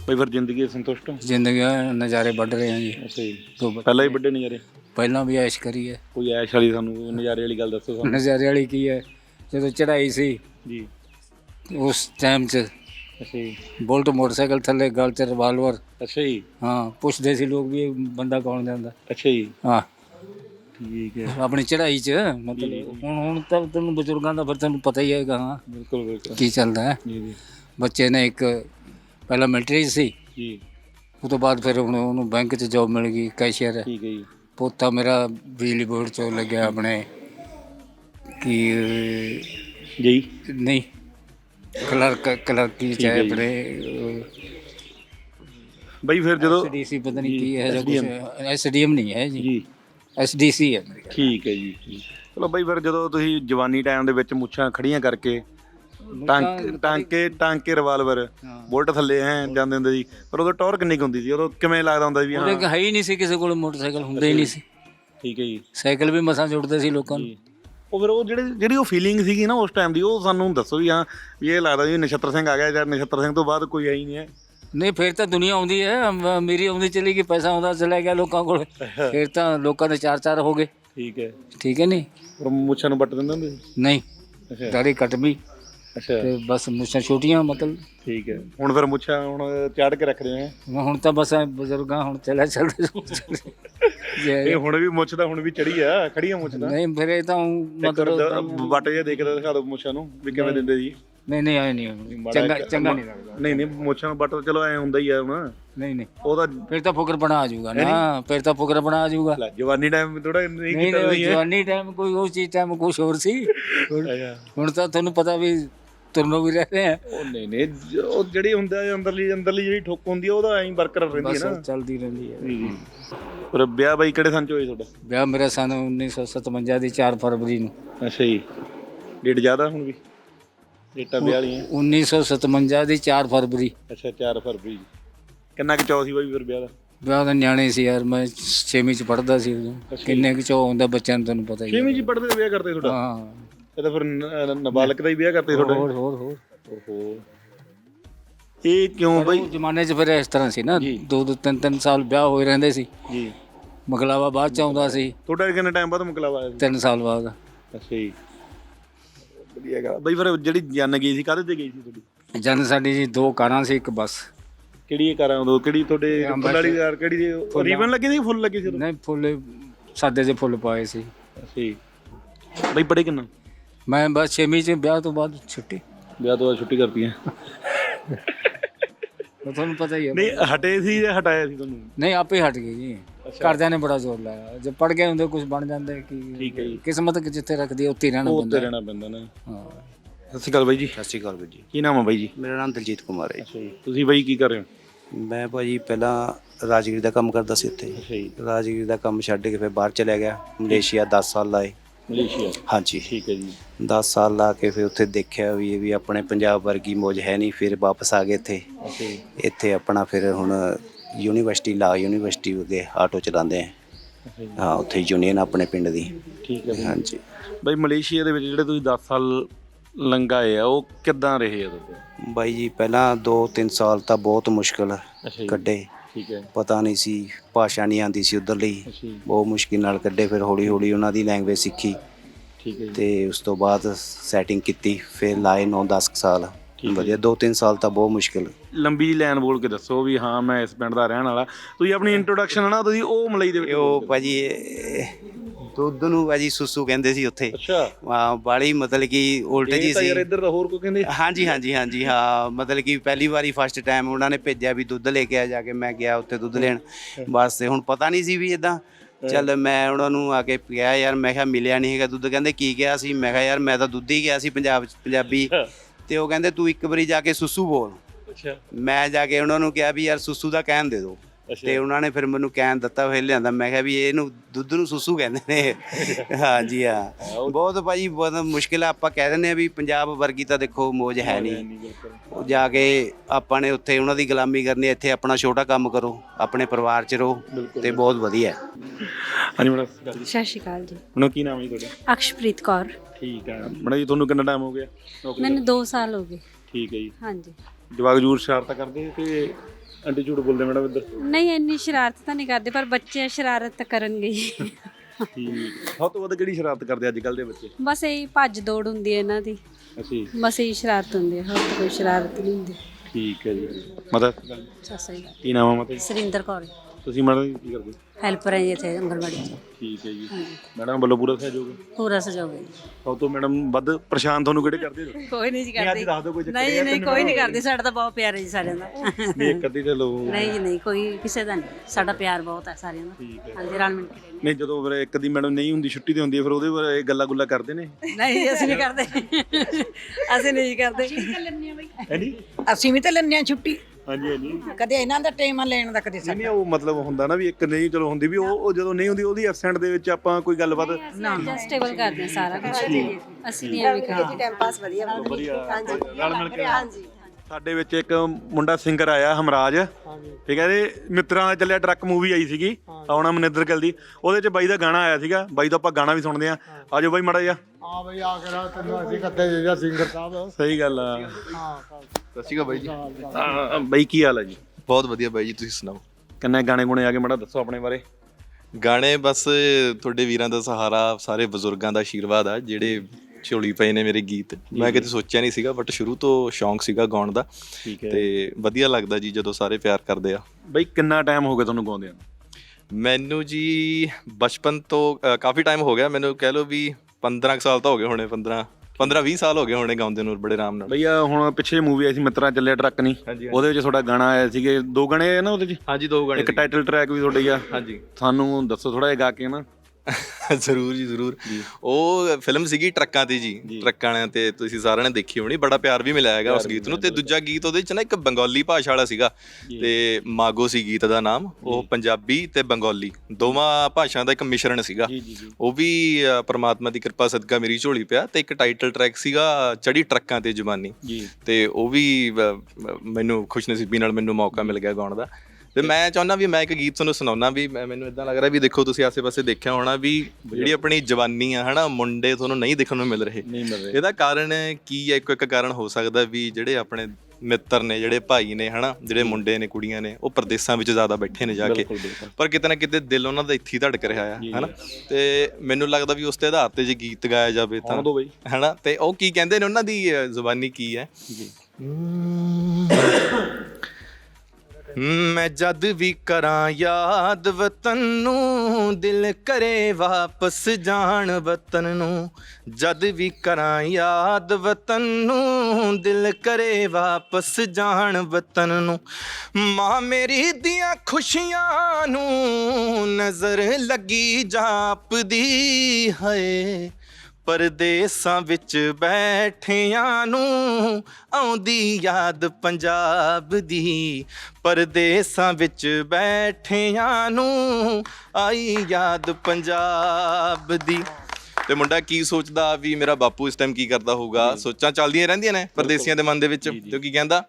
ਬਈ ਫਿਰ ਜ਼ਿੰਦਗੀ ਸੰਤੁਸ਼ਟ ਹੋ? ਜ਼ਿੰਦਗੀ ਨਜ਼ਾਰੇ ਵੱਢ ਰਹੇ ਹਾਂ ਜੀ। ਅੱਛਾ ਜੀ। ਤੋਂ ਪਹਿਲਾਂ ਹੀ ਵੱਡੇ ਨਜ਼ਾਰੇ। ਪਹਿਲਾਂ ਵੀ ਐਸ਼ ਕਰੀ ਹੈ। ਕੋਈ ਐਸ਼ ਵਾਲੀ ਸਾਨੂੰ ਨਜ਼ਾਰੇ ਵਾਲੀ ਗੱਲ ਦੱਸੋ ਸਾਨੂੰ। ਨਜ਼ਾਰੇ ਵਾਲੀ ਕੀ ਹੈ? ਜਦੋਂ ਚੜਾਈ ਸੀ ਜੀ। ਉਸ ਟਾਈਮ 'ਚ ਅੱਛਾ ਜੀ। ਬੁਲਟ ਮੋਟਰਸਾਈਕਲ ਥੱਲੇ ਗਲ 'ਚ ਰਿਵਾਲਵਰ ਅੱਛਾ ਜੀ। ਹਾਂ ਪੁੱਛਦੇ ਸੀ ਲੋਕ ਵੀ ਇਹ ਬੰਦਾ ਕੌਣ ਜਾਂਦਾ ਅੱਛਾ ਜੀ। ਹਾਂ। ਠੀਕ ਹੈ। ਆਪਣੀ ਚੜਾਈ 'ਚ ਮਤਲਬ ਹੁਣ ਹੁਣ ਤਾਂ ਤੈਨੂੰ ਬਜ਼ੁਰਗਾਂ ਦਾ ਫਿਰ ਤੈਨੂੰ ਪਤਾ ਹੀ ਹੈਗਾ ਹਾਂ। ਬਿਲਕੁਲ ਬਿਲਕੁਲ। ਕੀ ਚੱਲਦਾ ਹੈ? ਜੀ ਜੀ। ਬੱਚੇ ਨੇ ਇੱਕ ਪਹਿਲਾਂ ਮਿਲਟਰੀ ਸੀ। ਜੀ। ਉਸ ਤੋਂ ਬਾਅਦ ਫਿਰ ਹੁਣ ਉਹਨੂੰ ਬੈਂਕ 'ਚ ਜੌਬ ਮਿਲ ਗਈ ਕੈਸ਼ੀਅਰ ਠੀਕ ਹੈ ਜੀ। ਪੋਤਾ ਮੇਰਾ ਬਿਜਲੀ ਬੋਰਡ 'ਚੋਂ ਲੱਗਿਆ ਆਪਣੇ ਕੀ ਜੀ ਨਹੀਂ ਕਲਰਕ ਕਲਰਕੀ ਹੈ ਚਾਹੇ ਜੀ। ਆਪਣੇ ਬਈ ਫਿਰ ਜਦੋਂ ਡੀਸੀ ਪਤਾ ਨਹੀਂ ਕੀ ਹੈ ਜਾਂ ਕੁਝ ਐਸਡੀਐਮ ਨਹੀਂ ਹੈ ਜੀ ਜੀ ਐਸਡੀਸੀ ਹੈ। ਠੀਕ ਹੈ ਜੀ। ਚਲੋ ਬਾਈ ਫਿਰ ਜਦੋਂ ਤੁਸੀਂ ਜਵਾਨੀ ਟਾਈਮ ਦੇ ਵਿੱਚ ਮੁੱਛਾਂ ਖੜੀਆਂ ਕਰਕੇ ਟਾਂਕ ਟਾਂਕੇ ਟਾਂਕੇ ਰਿਵਾਲਵਰ ਬੁਲਟ ਥੱਲੇ ਐ ਜਾਂਦੇ ਹੁੰਦੇ ਸੀ। ਪਰ ਉਦੋਂ ਟੌਰ ਕਿੰਨੀ ਹੁੰਦੀ ਸੀ ਉਦੋਂ ਕਿਵੇਂ ਲੱਗਦਾ ਹੁੰਦਾ ਸੀ ਵੀ ਉਹਦੇ ਹਾਂ। ਹੈ ਹੀ ਨਹੀਂ ਸੀ ਕਿਸੇ ਕੋਲ ਮੋਟਰਸਾਈਕਲ ਹੁੰਦੇ ਹੀ ਨਹੀਂ ਸੀ। ਠੀਕ ਹੈ ਜੀ। ਸਾਈਕਲ ਵੀ ਮਸਾਂ ਜੁੜਦੇ ਸੀ ਲੋਕਾਂ ਨੂੰ। ਉਹ ਫਿਰ ਉਹ ਜਿਹੜੇ ਜਿਹੜੀ ਉਹ ਫੀਲਿੰਗ ਸੀਗੀ ਨਾ ਉਸ ਟਾਈਮ ਦੀ ਉਹ ਸਾਨੂੰ ਦੱਸੋ ਵੀ ਹਾਂ ਵੀ ਇਹ ਲੱਗਦਾ ਵੀ ਨਛੱਤਰ ਸਿੰਘ ਆ ਗਿਆ ਜਾਂ ਨਛੱਤਰ ਸਿੰਘ ਤੋਂ ਬਾਅਦ ਕੋਈ ਹੈ ਹੀ ਨਹੀਂ ਹੈ। ਨਹੀਂ ਫਿਰ ਤਾਂ ਦੁਨੀਆ ਆਉਂਦੀ ਹੈ ਮੇਰੀ ਆਉਂਦੀ ਚਲੀ ਗਈ ਪੈਸਾ ਆਉਂਦਾ ਚਲਾ ਗਿਆ ਲੋਕਾਂ ਕੋਲ। ਫਿਰ ਤਾਂ ਲੋਕਾਂ ਦੇ ਚਾਰ ਚਾਰ ਹੋ ਗਏ। ਠੀਕ ਹੈ। ਠੀਕ ਹੈ ਨਹੀਂ? ਪਰ ਮੁੱਛਾਂ ਨੂੰ ਵੱਟ ਦਿੰਦੇ ਹੁੰਦੇ ਸੀ? ਨਹੀਂ। ਅੱਛਾ। ਦਾੜੀ ਕੱਟ ਵੀ। ਅੱਛਾ। ਤੇ ਬਸ ਮੁੱਛਾਂ ਛੋਟੀਆਂ ਮਤਲਬ। ਠੀਕ ਹੈ। ਹੁਣ ਫਿਰ ਮੁੱਛਾਂ ਹੁਣ ਚਾੜ ਕੇ ਰੱਖ ਰਹੇ ਆ ਹੁਣ ਤਾਂ ਬਸ ਐਂ ਬਜ਼ੁਰਗਾਂ ਹੁਣ ਚੱਲਿਆ ਚੱਲਦੇ ਜੇ ਇਹ ਹੁਣ ਵੀ ਮੁੱਛ ਤਾਂ ਹੁਣ ਵੀ ਚੜੀ ਆ ਖੜੀਆਂ ਮੁੱਛ ਤਾਂ। ਨਹੀਂ ਫਿਰ ਇਹ ਤਾਂ ਊਂ ਮਤਲਬ ਵੱਟ ਜਿਹਾ ਦੇਖਦਾ ਦਿਖਾ ਦਿਓ ਮੁੱਛਾਂ ਨੂੰ ਵੀ ਕਿਵੇਂ ਦਿੰਦੇ ਜੀ। ਨਹੀਂ ਨਹੀਂ ਆਏ ਨਹੀਂ ਚੰਗਾ ਚੰਗਾ ਨਹੀਂ ਲੱਗਦਾ। ਨਹੀਂ ਨਹੀਂ ਮੁੱਛਾਂ ਨੂੰ ਚਲੋ ਐ ਹੁੰਦਾ ਹੀ ਆ ਹੁਣ। ਨਹੀਂ ਨਹੀਂ। ਉਹਦਾ ਫਿਰ ਤਾਂ ਫੁਕਰ ਬਣਾ ਆ ਜਾਊਗਾ ਨਾ ਫਿਰ ਤਾਂ ਫੁਕਰ ਬਣਾ ਆ ਜਾਊਗਾ। ਲੈ, ਜਵਾਨੀ ਟਾਈਮ ਥੋੜਾ ਨਹੀਂ ਨਹੀਂ ਕੀਤਾ ਨਹੀਂ ਤੁਸੀਂ ਜਵਾਨੀ ਟਾਈਮ ਕੋਈ ਉਹ ਚੀਜ਼ ਟਾਈਮ ਕੁਝ ਹੋਰ ਸੀ। ਹੁਣ- ਅੱਛਾ। ਹੁਣ ਤਾਂ ਤੁਹਾਨੂੰ ਪਤਾ ਵੀ ਤੁਰਨੋਂ ਵੀ ਰਹੇ ਆ। ਉਹ ਨਹੀਂ ਨਹੀਂ ਜ- ਉਹ ਜਿਹੜੀ ਹੁੰਦਾ ਹੈ ਅੰਦਰਲੀ ਅੰਦਰਲੀ ਜਿਹੜੀ ਠੁੱਕ ਹੁੰਦੀ ਆ ਉਹਦਾ ਐਂ ਬਰਕਰਾਰ ਰਹਿੰਦੀ ਬਸ ਹੈ ਨਾ। ਚੱਲਦੀ ਰਹਿੰਦੀ ਹੈ ਪਰ ਵਿਆਹ ਬਾਈ ਕਿਹੜੇ ਸੰਨ ਚ ਹੋਇਆ ਤੁਹਾਡਾ? ਵਿਆਹ ਮੇਰਾ ਸਨ 1957 ਦੀ 4 ਫਰਵਰੀ ਨੂੰ। ਅੱਛਾ ਜੀ। ਡੇਟ ਜ਼ਿਆਦਾ ਹੁਣ ਵੀ? ਡੇਟਾਂ ਵਿਆਹ ਵਾਲੀਆਂ। 1957 ਦੀ 4 ਫਰਵਰੀ। ਅੱਛਾ 4 ਫਰਵਰੀ। ਕਿੰਨਾ ਕੁ ਚੌ ਸੀ ਬਾਈ ਫਿਰ ਵਿਆਹ ਦਾ? ਵਿਆਹ ਦਾ ਨਿਆਣੇ ਸੀ ਯਾਰ ਮੈਂ 6ਵੀਂ ਚ ਪੜਦਾ ਸੀ ਉਦੋਂ। ਕਿੰਨੇ ਕੁ ਚੋ ਹੁੰਦਾ ਬੱਚਿਆਂ ਨੂੰ ਤੁਹਾਨੂੰ ਪਤਾ ਹੀ ਹੈ। ਛੇਵੀਂ ਜੀ ਪੜਦੇ ਵਿਆਹ ਕਰਦੇ ਤੁਹਾਡਾ? ਹਾਂ। ਇਹ ਤਾਂ ਫਿਰ ਨ- ਨਾਬਾਲਗ ਦਾ ਹੀ ਵਿਆਹ ਕਰਦੇ ਤੁਹਾਡਾ। ਹੋਰ ਹੋਰ ਹੋਰ। ਓਹੋ ਇਹ ਕਿਉਂ ਬਾਈ? ਜ਼ਮਾਨੇ 'ਚ ਫਿਰ ਇਸ ਤਰ੍ਹਾਂ ਸੀ ਨਾ ਦੋ ਦੋ ਤਿੰਨ ਤਿੰਨ ਸਾਲ ਵਿਆਹ ਹੋਏ ਰਹਿੰਦੇ ਸੀ। ਜੀ। ਮਗਲਾਵਾ ਬਾਅਦ ਚ ਆਉਂਦਾ ਸੀ। ਤੁਹਾਡਾ ਕਿੰਨੇ ਟਾਈਮ ਬਾਅਦ ਮੁਕਲਾਵਾ ਆਇਆ ਸੀ? ਤਿੰਨ ਸਾਲ ਬਾਅਦ। ਅੱਛਾ ਜੀ। ਵਧੀਆ ਗਾ ਬਾਈ ਫਿਰ ਜਿਹੜੀ ਜਨ ਗਈ ਸੀ ਕਾਹਦੇ ਤੇ ਗਈ ਸੀ ਤੁਹਾਡੀ? ਜਨ ਸਾਡੀ ਜੀ ਦੋ ਕਾਰਾਂ ਸੀ ਇੱਕ ਬੱਸ। ਕਿਹੜੀ ਇਹ ਕਾਰਾਂ ਉਦੋਂ? ਕਿਹੜੀ ਤੁਹਾਡੇ ਫੁੱਲ ਵਾਲੀ ਕਾਰ ਕਿਹੜੀ ਦੀ ਰੀਬਨ ਲੱਗੀ ਸੀ ਫੁੱਲ ਲੱਗੀ ਸੀ ਉਦੋਂ? ਨਹੀਂ ਫੁੱਲ ਸਾਦੇ ਜਿਹੇ ਫੁੱਲ ਪਾਏ ਸੀ। ਅੱਛਾ ਜੀ। ਬਾਈ ਪੜੇ ਕਿੰਨਾ? ਮੈਂ ਬਸ 6ਵੀਂ ਚ ਵਿਆਹ ਤੋਂ ਬਾਅਦ ਛੁੱਟੀ। ਵਿਆਹ ਤੋਂ ਬਾਅਦ ਛੁੱਟੀ ਕਰਤੀ ਹੈ। ਉਹ ਤੁਹਾਨੂੰ ਪਤਾ ਹੀ ਹੈ। ਨਹੀਂ ਹਟੇ ਸੀ ਜਾਂ ਹਟਾਇਆ ਸੀ ਤੁਹਾਨੂੰ? ਨਹੀਂ ਆਪੇ ਹਟ ਗਈ ਜੀ। ਘਰਦਿਆਂ ਨੇ ਬੜਾ ਜ਼ੋਰ ਲਾਇਆ। ਜੇ ਪੜ ਗਏ ਹੁੰਦੇ ਕੁਝ ਬਣ ਜਾਂਦੇ ਕਿ ਠੀਕ ਹੈ ਜੀ। ਕਿਸਮਤ ਕਿ ਜਿੱਥੇ ਰੱਖਦੀ ਉੱਥੇ ਰਹਿਣਾ ਬੰਦਾ ਉੱਤੇ ਰਹਿਣਾ ਪੈਂਦਾ ਨਾ। ਹਾਂ। ਸਤਿ ਸ਼੍ਰੀ ਅਕਾਲ ਬਾਈ ਜੀ। ਸਤਿ ਸ਼੍ਰੀ ਅਕਾਲ ਵੀਰ ਜੀ। ਕੀ ਨਾਮ ਹੈ ਬਾਈ ਜੀ? ਮੇਰਾ ਨਾਮ ਦਲਜੀਤ ਕੁਮਾਰ ਹੈ ਅੱਛਾ ਜੀ। ਤੁਸੀਂ ਬਾਈ ਕੀ ਕਰ ਰਹੇ ਹੋ? ਮੈਂ ਭਾਜੀ ਪਹਿਲਾਂ ਰਾਜਗੀਰ ਦਾ ਕੰਮ ਕਰਦਾ ਸੀ ਉੱਥੇ। ਅੱਛਾ ਜੀ। ਰਾਜਗੀਰ ਦਾ ਕੰਮ ਛੱਡ ਕੇ ਫਿਰ ਬਾਹਰ ਚਲਿਆ ਗਿਆ। ਮਲੇਸ਼ੀਆ 10 ਸਾਲ ਲਾਏ। ਮਲੇਸ਼ੀਆ ਹਾਂਜੀ। ਠੀਕ ਹੈ ਜੀ। 10 ਸਾਲ ਲਾ ਕੇ ਫਿਰ ਉੱਥੇ ਦੇਖਿਆ ਵੀ ਇਹ ਵੀ ਆਪਣੇ ਪੰਜਾਬ ਵਰਗੀ ਮੌਜ ਹੈ ਨਹੀਂ ਫਿਰ ਵਾਪਸ ਆ ਗਏ ਇੱਥੇ। ਅੱਛਾ ਜੀ। ਇੱਥੇ ਆਪਣਾ ਫਿਰ ਹੁਣ ਯੂਨੀਵਰਸਿਟੀ ਲਾ ਯੂਨੀਵਰਸਿਟੀ ਦੇ ਆਟੋ ਚਲਾਉਂਦੇ ਆ। ਅੱਛਾ ਜੀ। ਹਾਂ ਉੱਥੇ ਯੂਨੀਅਨ ਆਪਣੇ ਪਿੰਡ ਦੀ। ਠੀਕ ਹੈ ਬਾਈ ਹਾਂਜੀ। ਬਾਈ ਮਲੇਸ਼ੀਆ ਦੇ ਵਿੱਚ ਜਿਹੜੇ ਤੁਸੀਂ 10 ਸਾਲ ਲੰਘਾਏ ਆ ਉਹ ਕਿੱਦਾਂ ਰਹੇ ਆ ਤੁਹਾਡੇ ਬਾਈ ਜੀ ਪਹਿਲਾਂ 2-3 ਸਾਲ ਤਾਂ ਬਹੁਤ ਮੁਸ਼ਕਲ ਅੱਛਾ ਜੀ। ਕੱਢੇ। ਠੀਕ ਹੈ। ਪਤਾ ਨਹੀਂ ਸੀ ਭਾਸ਼ਾ ਨਹੀਂ ਆਉਂਦੀ ਸੀ ਉਧਰ ਲਈ ਅੱਛਾ ਜੀ। ਬਹੁਤ ਮੁਸ਼ਕਿਲ ਨਾਲ ਕੱਢੇ ਫਿਰ ਹੌਲੀ ਹੌਲੀ ਉਹਨਾਂ ਦੀ ਲੈਂਗੁਏਜ ਸਿੱਖੀ। ਠੀਕ ਹੈ ਜੀ। ਤੇ ਉਸ ਤੋਂ ਬਾਅਦ ਸੈਟਿੰਗ ਕੀਤੀ ਫਿਰ ਲਾਏ 9-10 ਸਾਲ। ਵਧੀਆ 2-3 ਸਾਲ ਤਾਂ ਬਹੁਤ ਮੁਸ਼ਕਿਲ। ਲੰਬੀ ਲਾਈਨ ਬੋਲ ਕੇ ਦੱਸੋ ਵੀ ਹਾਂ ਮੈਂ ਇਸ ਪਿੰਡ ਦਾ ਰਹਿਣ ਵਾਲਾ। ਤੁਸੀਂ ਆਪਣੀ ਇੰਟਰੋਡਕਸ਼ਨ ਹੈ ਨਾ ਤੁਸੀਂ ਉਹ ਮਲਈ ਦੇ ਵਿੱਚ ਉਹ ਭਾਜੀ ਇਹ ਦੁੱਧ ਨੂੰ ਭਾਜੀ ਸੁਸੂ ਕਹਿੰਦੇ ਸੀ ਉੱਥੇ। ਅੱਛਾ। ਹਾਂ ਬਾਲੀ ਮਤਲਬ ਕਿ ਉਲਟ ਜੀ ਇਹ ਤਾਂ ਸੀ। ਯਾਰ ਇੱਧਰ ਦਾ ਹੋਰ ਕੋ ਕਹਿੰਦੇ? ਹਾਂਜੀ ਹਾਂਜੀ ਹਾਂਜੀ ਹਾਂ ਮਤਲਬ ਕਿ ਪਹਿਲੀ ਵਾਰੀ ਫਸਟ ਟਾਈਮ ਉਹਨਾਂ ਨੇ ਭੇਜਿਆ ਵੀ ਦੁੱਧ ਲੈ ਕੇ ਆ ਜਾ ਕੇ ਮੈਂ ਗਿਆ ਉੱਥੇ ਦੁੱਧ ਲੈਣ। ਬਸ ਤੇ ਹੁਣ ਪਤਾ ਨਹੀਂ ਸੀ ਵੀ ਇਦਾਂ ਚੱਲ ਮੈਂ ਉਹਨਾਂ ਨੂੰ ਆ ਕੇ ਕਿਹਾ ਯਾਰ ਮੈਂ ਕਿਹਾ ਮਿਲਿਆ ਨਹੀਂ ਹੈਗਾ ਦੁੱਧ। ਕਹਿੰਦੇ ਕੀ ਕਿਹਾ ਸੀ? ਮੈਂ ਕਿਹਾ ਯਾਰ ਮੈਂ ਤਾਂ ਦੁੱਧ ਹੀ ਗਿਆ ਸੀ ਪੰਜਾਬ 'ਚ ਪੰਜਾਬੀ। ਤੇ ਉਹ ਕਹਿੰਦੇ ਤੂੰ ਇੱਕ ਵਾਰੀ ਜਾ ਕੇ ਸੁਸੂ ਬੋਲ। ਅੱਛਾ। ਮੈਂ ਜਾ ਕੇ ਉਹਨਾਂ ਨੂੰ ਕਿਹਾ ਵੀ ਯਾਰ ਸੁਸੂ ਦਾ ਕਹਿਣ ਦੇ ਦਿਓ ਤੇ ਉਹਨਾਂ ਨੇ ਫਿਰ ਮੈਨੂੰ ਕਹਿਣ ਦਿੱਤਾ ਫਿਰ ਲਿਆਂਦਾ। ਮੈਂ ਕਿਹਾ ਵੀ ਇਹਨੂੰ ਦੁੱਧ ਨੂੰ ਸੁਸੂ ਕਹਿੰਦੇ ਨੇ। ਹਾਂਜੀ ਹਾਂ। ਬਹੁਤ ਭਾਜੀ ਬਹੁਤ ਮੁਸ਼ਕਿਲ ਆ। ਆਪਾਂ ਕਹਿ ਦਿੰਦੇ ਆ ਵੀ ਪੰਜਾਬ ਵਰਗੀ ਤਾਂ ਦੇਖੋ ਮੌਜ ਹੈ ਨਹੀਂ। ਉਹ ਜਾ ਕੇ ਆਪਾਂ ਨੇ ਉੱਥੇ ਉਹਨਾਂ ਦੀ ਗੁਲਾਮੀ ਕਰਨੀ ਇੱਥੇ ਆਪਣਾ ਛੋਟਾ ਕੰਮ ਕਰੋ ਆਪਣੇ ਪਰਿਵਾਰ 'ਚ ਰਹੋ ਤੇ ਬਹੁਤ ਵਧੀਆ। ਹੈ ਹਾਂਜੀ ਮੈਡਮ ਸਤਿ ਸ਼੍ਰੀ ਅਕਾਲ ਜੀ। ਹੁਣ ਕੀ ਨਾਮ ਹੈ ਤੁਹਾਡਾ? ਅਕਸ਼ਪ੍ਰੀਤ ਕੌਰ। ਠੀਕ ਹੈ। ਮੈਡਮ ਜੀ ਤੁਹਾਨੂੰ ਕਿੰਨਾ ਟਾਈਮ ਹੋ ਗਿਆ? ਮੈਨੂੰ 2 ਸਾਲ ਹੋ ਗਏ। ਠੀਕ ਹੈ ਜੀ। ਹਾਂਜੀ। ਜਵਾਗ ਜੂਰ ਸ਼ਰਾਰਤਾਂ ਕਰਦੇ ਕਿ ਅੰਡੇ ਝੂਠ ਬੋਲਦੇ ਮੈਡਮ ਇੱਧਰ? ਨਹੀਂ ਇੰਨੀ ਸ਼ਰਾਰਤ ਤਾਂ ਨਹੀਂ ਕਰਦੇ ਪਰ ਬੱਚੇ ਸ਼ਰਾਰਤ ਤਾਂ ਕਰਨਗੇ ਹੀ। ਠੀਕ। ਸਭ ਤੋਂ ਵੱਧ ਕਿਹੜੀ ਸ਼ਰਾਰਤ ਕਰਦੇ ਅੱਜ ਕੱਲ ਦੇ ਬੱਚੇ? ਬਸ ਇਹੀ ਭੱਜ ਦੌੜ ਹੁੰਦੀ ਹੈ ਇਹਨਾਂ ਦੀ। ਅਸੀਂ ਬਸ ਇਹੀ ਸ਼ਰਾਰਤ ਹੁੰਦੀ ਹੈ ਹੋਰ ਤਾਂ ਕੋਈ ਸ਼ਰਾਰਤ ਨਹੀਂ ਹੁੰਦੀ। ਠੀਕ ਹੈ ਜੀ। ਮਤਲਬ ਸਤਿ ਸ੍ਰੀ ਅਕਾਲ। ਕੀ ਨਾਮ ਹੈ ਮਤਲਬ ਸਰਿੰਦਰ ਕੌਰ। ਤੁਸੀਂ ਮੈਡਮ ਕੀ ਕਰਦੇ? ਹੈਲਪਰ ਹੈ ਜੀ ਇੱਥੇ ਅੰਗਨਵਾੜੀ 'ਚ। ਠੀਕ ਹੈ ਜੀ। ਮੈਡਮ ਵੱਲੋਂ ਪੂਰਾ ਸਹਿਯੋਗ ਹੈ। ਪੂਰਾ ਸਹਿਯੋਗ ਹੈ ਜੀ। ਸਭ ਤੋਂ ਮੈਡਮ ਵੱਧ ਪਰੇਸ਼ਾਨ ਤੁਹਾਨੂੰ ਕਿਹੜੇ ਕਰਦੇ ਹੋ? ਕੋਈ ਨਹੀਂ ਜੀ ਨਹੀਂ, ਅੱਜ ਦੱਸ ਦਿਓ ਕੋਈ ਚੱਕਰ ਨਹੀਂ ਨਹੀਂ ਕੋਈ ਨਹੀਂ ਕਰਦੇ। ਸਾਡਾ ਤਾਂ ਬਹੁਤ ਪਿਆਰ ਹੈ ਜੀ ਸਾਰਿਆਂ ਦਾ। ਵੀ ਇੱਕ ਅੱਧੀ ਤੇ ਲੋ ਨਹੀਂ ਜੀ ਨਹੀਂ ਕੋਈ ਕਿਸੇ ਦਾ ਨਹੀਂ। ਸਾਡਾ ਪਿਆਰ ਬਹੁਤ ਹੈ ਸਾਰਿਆਂ ਦਾ। ਠੀਕ ਹੈ। ਹਾਂਜੀ ਰਲ ਮਿਲ ਕੇ ਰਹਿੰਦੇ ਨਹੀਂ ਜਦੋਂ ਫਿਰ ਇੱਕ ਦੀ ਮੈਡਮ ਨਹੀਂ ਹੁੰਦੀ ਛੁੱਟੀ ਤੇ ਹੁੰਦੀ ਹੈ ਫਿਰ ਉਹਦੇ ਬਾਰੇ ਗੱਲਾਂ ਗੁੱਲਾਂ ਕਰਦੇ ਨੇ? ਨਹੀਂ ਅਸੀਂ ਨਹੀਂ ਕਰਦੇ। ਅਸੀਂ ਨਹੀਂ ਕਰਦੇ। ਹੈ ਨਹੀਂ ਅਸੀਂ ਵੀ ਤਾਂ ਹਾਂ ਛੁੱਟੀ। ਹਾਂਜੀ ਹਾਂਜੀ। ਕਦੇ ਇਹਨਾਂ ਦਾ ਟਾਈਮ ਲੈਣ ਦਾ ਕਦੇ ਨਹੀਂ ਨਹੀਂ ਉਹ ਮਤਲਬ ਹੁੰਦਾ ਨਾ ਵੀ ਇੱਕ ਨਹੀਂ ਚਲੋ ਹੁੰਦੀ ਵੀ ਉਹ ਉਹ ਜਦੋਂ ਨਹੀਂ ਹੁੰਦੀ ਉਹਦੀ ਐਬਸੈਂਟ ਦੇ ਵਿੱਚ ਆਪਾਂ ਕੋਈ ਗੱਲਬਾਤ ਐਡਜਸਟੇਬਲ ਕਰਦੇ ਹਾਂ ਸਾਰਾ ਕੁਝ ਅਸੀਂ ਨਹੀਂ ਐਵੇਂ ਕਰਦੇ। ਟਾਈਮ ਪਾਸ ਵਧੀਆ ਹਾਂਜੀ। ਨਾਲ ਮਿਲ ਕੇ। ਸਾਡੇ ਵਿੱਚ ਇੱਕ ਮੁੰਡਾ ਸਿੰਗਰ ਆਇਆ ਹਮਰਾਜ। ਠੀਕ ਹੈ ਇਹ ਮਿੱਤਰਾਂ ਦਾ ਚੱਲਿਆ ਟਰੱਕ ਮੂਵੀ ਆਈ ਸੀਗੀ। ਆਉਣਾ ਮਨਿੰਦਰ ਗਿੱਲ ਦੀ। ਉਹਦੇ ਚ ਬਾਈ ਦਾ ਗਾਣਾ ਆਇਆ ਸੀਗਾ। ਬਾਈ ਤੋਂ ਆਪਾਂ ਗਾਣਾ ਵੀ ਸੁਣਦੇ ਆ ਆਜੋ ਬਾਈ ਮੜਾ ਜਾ ਹਾਂ ਬਈ ਆ ਕੇ ਰਾ ਤੈਨੂੰ ਅਸੀਂ ਕੱਤੇ ਜਿਹੜਾ ਸਿੰਗਰ ਸਾਹਿਬ। ਸਹੀ ਗੱਲ ਆ। ਸਤਿ ਸ਼੍ਰੀ ਅਕਾਲ। ਬਾਈ ਜੀ। ਹਾਂ, ਬਾਈ ਕੀ ਹਾਲ ਹੈ ਜੀ? ਬਹੁਤ ਵਧੀਆ ਬਾਈ ਜੀ ਤੁਸੀਂ ਸੁਣਾਓ? ਕਿੰਨੇ ਗਾਣੇ ਗੁਣੇ ਆ ਕੇ ਮੜਾ ਦੱਸੋ ਆਪਣੇ ਬਾਰੇ। ਗਾਣੇ ਬਸ ਤੁਹਾਡੇ ਵੀਰਾਂ ਦਾ ਸਹਾਰਾ ਸਾਰੇ ਬਜ਼ੁਰਗਾਂ ਦਾ ਆਸ਼ੀਰਵਾਦ ਆ ਜਿਹੜੇ ਝੋਲੀ ਪਏ ਨੇ ਮੇਰੇ ਗੀਤ। ਮੈਂ ਕਿਤੇ ਸੋਚਿਆ ਨਹੀਂ ਸੀਗਾ ਬਟ ਸ਼ੁਰੂ ਤੋਂ ਸ਼ੌਂਕ ਸੀਗਾ ਗਾਉਣ ਦਾ। ਠੀਕ ਹੈ। ਤੇ ਵਧੀਆ ਲੱਗਦਾ ਜੀ ਜਦੋਂ ਸਾਰੇ ਪਿਆਰ ਕਰਦੇ ਆ। ਬਾਈ ਕਿੰਨਾ ਟਾਈਮ ਹੋ ਗਿਆ ਤੁਹਾਨੂੰ ਗਾਉਂਦਿਆਂ ਮੈਨੂੰ ਜੀ ਬਚਪਨ ਤੋਂ ਕਾਫੀ ਟਾਈਮ ਹੋ ਗਿਆ। ਮੈਨੂੰ ਕਹਿ ਲਓ ਵੀ 15 ਕੁ ਸਾਲ ਤਾਂ ਹੋ ਗਏ ਹੋਣੇ 15 15 20 ਸਾਲ ਹੋ ਗਏ ਹੋਣੇ ਗਾਉਂਦੇ ਨੂੰ ਬੜੇ ਆਰਾਮ ਨਾਲ। ਬਈਆ ਹੁਣ ਪਿੱਛੇ ਮੂਵੀ ਆਈ ਸੀ ਮਿੱਤਰਾਂ ਚੱਲਿਆ ਟਰੱਕ ਨਹੀਂ ਉਹਦੇ ਵਿੱਚ ਤੁਹਾਡਾ ਗਾਣਾ ਆਇਆ ਸੀਗੇ। ਦੋ ਗਾਣੇ ਨਾ ਉਹਦੇ ਚ? ਹਾਂਜੀ ਦੋ ਗਾਣੇ ਇੱਕ ਟਾਈਟਲ ਟਰੈਕ ਵੀ ਤੁਹਾਡੇ ਆ। ਹਾਂਜੀ। ਸਾਨੂੰ ਦੱਸੋ ਥੋੜਾ ਜਿਹਾ ਗਾ ਕੇ ਨਾ। ਜ਼ਰੂਰ ਜੀ ਜ਼ਰੂਰ। ਉਹ ਫਿਲਮ ਸੀਗੀ ਟਰੱਕਾਂ ਤੇ ਜੀ ਟਰੱਕਾਂ ਵਾਲਿਆਂ ਤੇ ਤੁਸੀਂ ਸਾਰਿਆਂ ਨੇ ਦੇਖੀ ਹੋਣੀ ਬੜਾ ਪਿਆਰ ਵੀ ਮਿਲਿਆ ਹੈਗਾ ਉਸ ਗੀਤ ਨੂੰ। ਤੇ ਦੂਜਾ ਗੀਤ ਉਹਦੇ ਚ ਨਾ ਇੱਕ ਬੰਗਾਲੀ ਭਾਸ਼ਾ ਵਾਲਾ ਸੀਗਾ ਤੇ ਮਾਗੋ ਸੀ ਗੀਤ ਦਾ ਨਾਮ ਉਹ ਪੰਜਾਬੀ ਤੇ ਬੰਗਾਲੀ ਦੋਵਾਂ ਭਾਸ਼ਾਵਾਂ ਦਾ ਇੱਕ ਮਿਸ਼ਰਣ ਸੀਗਾ। ਉਹ ਵੀ ਪ੍ਰਮਾਤਮਾ ਦੀ ਕਿਰਪਾ ਸਦਕਾ ਮੇਰੀ ਝੋਲੀ ਪਿਆ ਤੇ ਇੱਕ ਟਾਈਟਲ ਟਰੈਕ ਸੀਗਾ ਚੜੀ ਟਰੱਕਾਂ ਤੇ ਜਵਾਨੀ। ਤੇ ਉਹ ਵੀ ਮੈਨੂੰ ਖੁਸ਼ਨਸੀਬੀ ਨਾਲ ਮੈਨੂੰ ਮੌਕਾ ਮਿਲ ਗਿਆ ਗਾਉਣ ਦਾ। ਤੇ ਮੈਂ ਚਾਹੁੰਦਾ ਵੀ ਮੈਂ ਇੱਕ ਗੀਤ ਤੁਹਾਨੂੰ ਸੁਣਾਉਣਾ ਵੀ ਮੈਂ- ਮੈਨੂੰ ਇਦਾਂ ਲੱਗ ਰਿਹਾ ਵੀ ਦੇਖੋ ਤੁਸੀਂ ਆਸੇ-ਪਾਸੇ ਦੇਖਿਆ ਹੋਣਾ ਵੀ ਜਿਹੜੀ ਆਪਣੀ ਜਵਾਨੀ ਆ ਹਨਾ ਮੁੰਡੇ ਤੁਹਾਨੂੰ ਨਹੀਂ ਦੇਖਣ ਨੂੰ ਮਿਲ ਰਹੇ। ਨਹੀਂ ਮਿਲ ਰਹੇ। ਇਹਦਾ ਕਾਰਨ ਕੀ ਹੈ? ਇੱਕ ਇੱਕ ਕਾਰਨ ਹੋ ਸਕਦਾ ਵੀ ਜਿਹੜੇ ਆਪਣੇ ਮਿੱਤਰ ਨੇ ਜਿਹੜੇ ਭਾਈ ਨੇ ਹਨਾ ਜਿਹੜੇ ਮੁੰਡੇ ਨੇ ਕੁੜੀਆਂ ਨੇ ਉਹ ਪ੍ਰਦੇਸਾਂ ਵਿੱਚ ਜ਼ਿਆਦਾ ਬੈਠੇ ਨੇ ਜਾ ਕੇ। ਬਿਲਕੁਲ, ਬਿਲਕੁਲ। ਪਰ ਕਿਤੇ ਨਾ ਕਿਤੇ ਦਿਲ ਉਹਨਾਂ ਦਾ ਇੱਥੇ ਹੀ ਧੜਕ ਰਿਹਾ ਆ ਹਨਾ। ਤੇ ਮੈਨੂੰ ਲੱਗਦਾ ਵੀ ਉਸ ਤੇ ਆਧਾਰ ਤੇ ਜੇ ਗੀਤ ਗਾਇਆ ਜਾਵੇ ਤਾਂ ਬਈ। ਹਨਾ ਤੇ ਉਹ ਕੀ ਕਹਿੰਦੇ ਨੇ ਉਹਨਾਂ ਦੀ ਅ, ਜ਼ੁਬਾਨੀ ਕੀ ਹੈ। ਮੈਂ ਜਦ ਵੀ ਕਰਾਂ ਯਾਦ ਵਤਨ ਨੂੰ, ਦਿਲ ਕਰੇ ਵਾਪਸ ਜਾਣ ਵਤਨ ਨੂੰ। ਜਦ ਵੀ ਕਰਾਂ ਯਾਦ ਵਤਨ ਨੂੰ, ਦਿਲ ਕਰੇ ਵਾਪਸ ਜਾਣ ਵਤਨ ਨੂੰ। ਮਾਂ ਮੇਰੀ ਦੀਆਂ ਖੁਸ਼ੀਆਂ ਨੂੰ ਨਜ਼ਰ ਲੱਗੀ ਜਾਪਦੀ ਹੈ ਪਰਦੇਸਾਂ ਵਿੱਚ ਬੈਠਿਆਂ ਨੂੰ ਆਉਂਦੀ ਯਾਦ ਪੰਜਾਬ ਦੀ। ਪਰਦੇਸਾਂ ਵਿੱਚ ਬੈਠਿਆਂ ਨੂੰ ਆਈ ਯਾਦ ਪੰਜਾਬ ਦੀ। ਤੇ ਮੁੰਡਾ ਕੀ ਸੋਚਦਾ ਵੀ ਮੇਰਾ ਬਾਪੂ ਇਸ ਟਾਈਮ ਕੀ ਕਰਦਾ ਹੋਊਗਾ? ਸੋਚਾਂ ਚੱਲਦੀਆਂ ਰਹਿੰਦੀਆਂ ਨੇ ਪਰਦੇਸੀਆਂ ਦੇ ਮਨ ਦੇ ਵਿੱਚ ਤੇ ਉਹ ਕੀ ਕਹਿੰਦਾ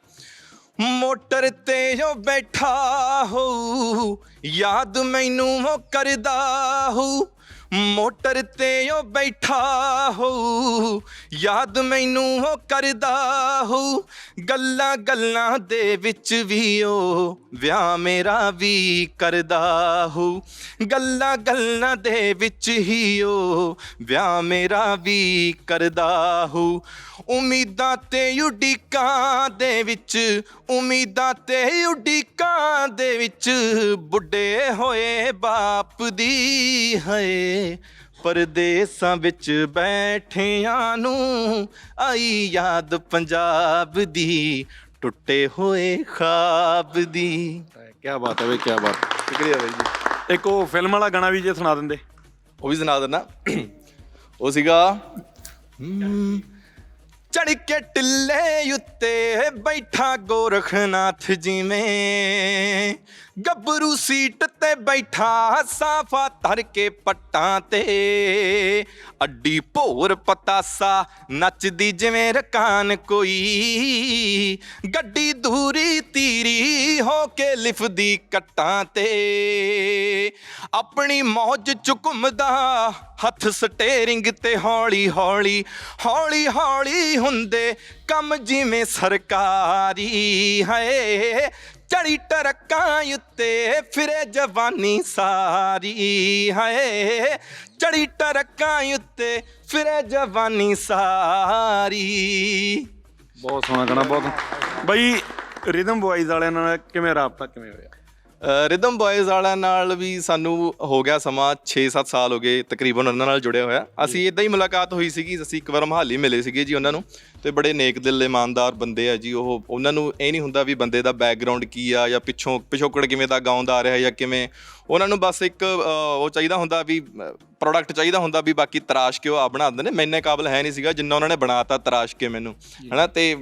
ਮੋਟਰ ਤੇ ਜੋ ਬੈਠਾ ਹੋ ਯਾਦ ਮੈਨੂੰ ਉਹ ਕਰਦਾ ਹੋ ਮੋਟਰ ਤੇ ਉਹ ਬੈਠਾ ਹੋ, ਯਾਦ ਮੈਨੂੰ ਉਹ ਕਰਦਾ ਹੋ। ਗੱਲਾਂ ਗੱਲਾਂ ਦੇ ਵਿੱਚ ਵੀ ਉਹ ਵਿਆਹ ਮੇਰਾ ਵੀ ਕਰਦਾ ਹੋ। ਗੱਲਾਂ ਗੱਲਾਂ ਦੇ ਵਿੱਚ ਹੀ ਉਹ ਵਿਆਹ ਮੇਰਾ ਵੀ ਕਰਦਾ ਹੋ। ਉਮੀਦਾਂ ਤੇ ਉਡੀਕਾਂ ਦੇ ਵਿੱਚ, ਉਮੀਦਾਂ ਤੇ ਉਡੀਕਾਂ ਦੇ ਵਿੱਚ ਬੁੱਢੇ ਹੋਏ ਬਾਪ ਦੀ ਹੈ ਪਰਦੇਸਾਂ ਵਿੱਚ ਬੈਠਿਆਂ ਨੂੰ ਆਈ ਯਾਦ ਪੰਜਾਬ ਦੀ ਟੁੱਟੇ ਹੋਏ ਖਾਬ ਦੀ। ਕੀ ਬਾਤ ਹੈ ਬਈ ਕੀ ਬਾਤ। ਸ਼ੁਕਰੀਆ ਬਾਈ ਜੀ। ਇੱਕ ਉਹ ਫਿਲਮ ਵਾਲਾ ਗਾਣਾ ਵੀ ਜੇ ਸੁਣਾ ਦਿੰਦੇ। ਉਹ ਵੀ ਸੁਣਾ ਦਿੰਦਾ। ਉਹ ਸੀਗਾ ਚੜ ਕੇ ਟਿੱਲੇ ਉੱਤੇ ਬੈਠਾ ਗੋਰਖਨਾਥ ਜਿਵੇਂ। ਗੱਭਰੂ ਸੀਟ ਤੇ ਬੈਠਾ, ਸਾਫਾ ਧਰ ਕੇ ਪੱਟਾਂ ਤੇ। ਅੱਡੀ ਭੋਰ ਪਤਾਸਾ ਨੱਚਦੀ ਜਿਵੇਂ ਰਕਾਨ ਕੋਈ। ਗੱਡੀ ਦੂਰੀ ਤੀਰੀ ਹੋ ਕੇ ਲਿਫਦੀ ਕੱਟਾਂ ਤੇ। ਆਪਣੀ ਮੌਜ ਚ ਘੁੰਮਦਾ ਹੱਥ ਸਟੇਰਿੰਗ ਤੇ ਹੌਲੀ ਹੌਲੀ ਹੌਲੀ ਹੌਲੀ ਹੁੰਦੇ ਕੰਮ ਜਿਵੇਂ ਸਰਕਾਰੀ। ਹੈ ਚੜੀ ਟਰਕਾਂ ਉੱਤੇ ਫਿਰੇ ਜਵਾਨੀ ਸਾਰੀ ਹੈ ਚੜੀ ਟਰਕਾਂ ਉੱਤੇ ਫਿਰੇ ਜਵਾਨੀ ਸਾਰੀ। ਬਹੁਤ ਸੋਹਣਾ ਗਾਣਾ ਬਹੁਤ ਬਈ ਰਿਦਮ ਬॉयਜ਼ ਵਾਲਿਆਂ ਨਾਲ ਕਿਵੇਂ ਰਾਬਤਾ ਕਿਵੇਂ ਹੋਇਆ? ਰਿਦਮ ਬॉयਜ਼ ਵਾਲਿਆਂ ਨਾਲ ਵੀ ਸਾਨੂੰ ਹੋ ਗਿਆ ਸਮਾਂ 6-7 ਸਾਲ ਹੋ ਗਏ ਤਕਰੀਬਨ ਉਹਨਾਂ ਨਾਲ ਜੁੜਿਆ ਹੋਇਆ। ਅਸੀਂ ਇਦਾਂ ਹੀ ਮੁਲਾਕਾਤ ਹੋਈ ਸੀਗੀ ਅਸੀਂ ਇੱਕ ਵਾਰ ਮਹਾਲੀ ਮਿਲੇ ਸੀਗੇ ਜੀ ਉਹਨਾਂ ਨੂੰ। ਤੇ ਬੜੇ ਨੇਕ ਦਿਲ ਇਮਾਨਦਾਰ ਬੰਦੇ ਆ ਜੀ ਉਹ। ਉਹਨਾਂ ਨੂੰ ਇਹ ਨਹੀਂ ਹੁੰਦਾ ਵੀ ਬੰਦੇ ਦਾ ਬੈਕਗ੍ਰਾਉਂਡ ਕੀ ਆ ਜਾਂ ਪਿੱਛੋਂ ਪਿਛੋਕੜ ਕਿਵੇਂ ਦਾ ਗਾਉਂਦਾ ਆ ਰਿਹਾ ਜਾਂ ਕਿਵੇਂ। ਉਹਨਾਂ ਨੂੰ ਬਸ ਇੱਕ ਉਹ ਚਾਹੀਦਾ ਹੁੰਦਾ ਵੀ ਪ੍ਰੋਡਕਟ ਚਾਹੀਦਾ ਹੁੰਦਾ ਵੀ ਬਾਕੀ ਤਰਾਸ਼ ਕੇ ਉਹ ਆ ਬਣਾ ਦਿੰਦੇ ਨੇ। ਮੈਨੇ ਕਾਬਲ ਹੈ ਨਹੀਂ ਸੀਗਾ ਜਿੰਨਾ ਉਹਨਾਂ ਨੇ ਬਣਾਤਾ ਤਰਾਸ਼ ਕੇ ਮੈਨੂੰ। ਹਨਾ ਤੇ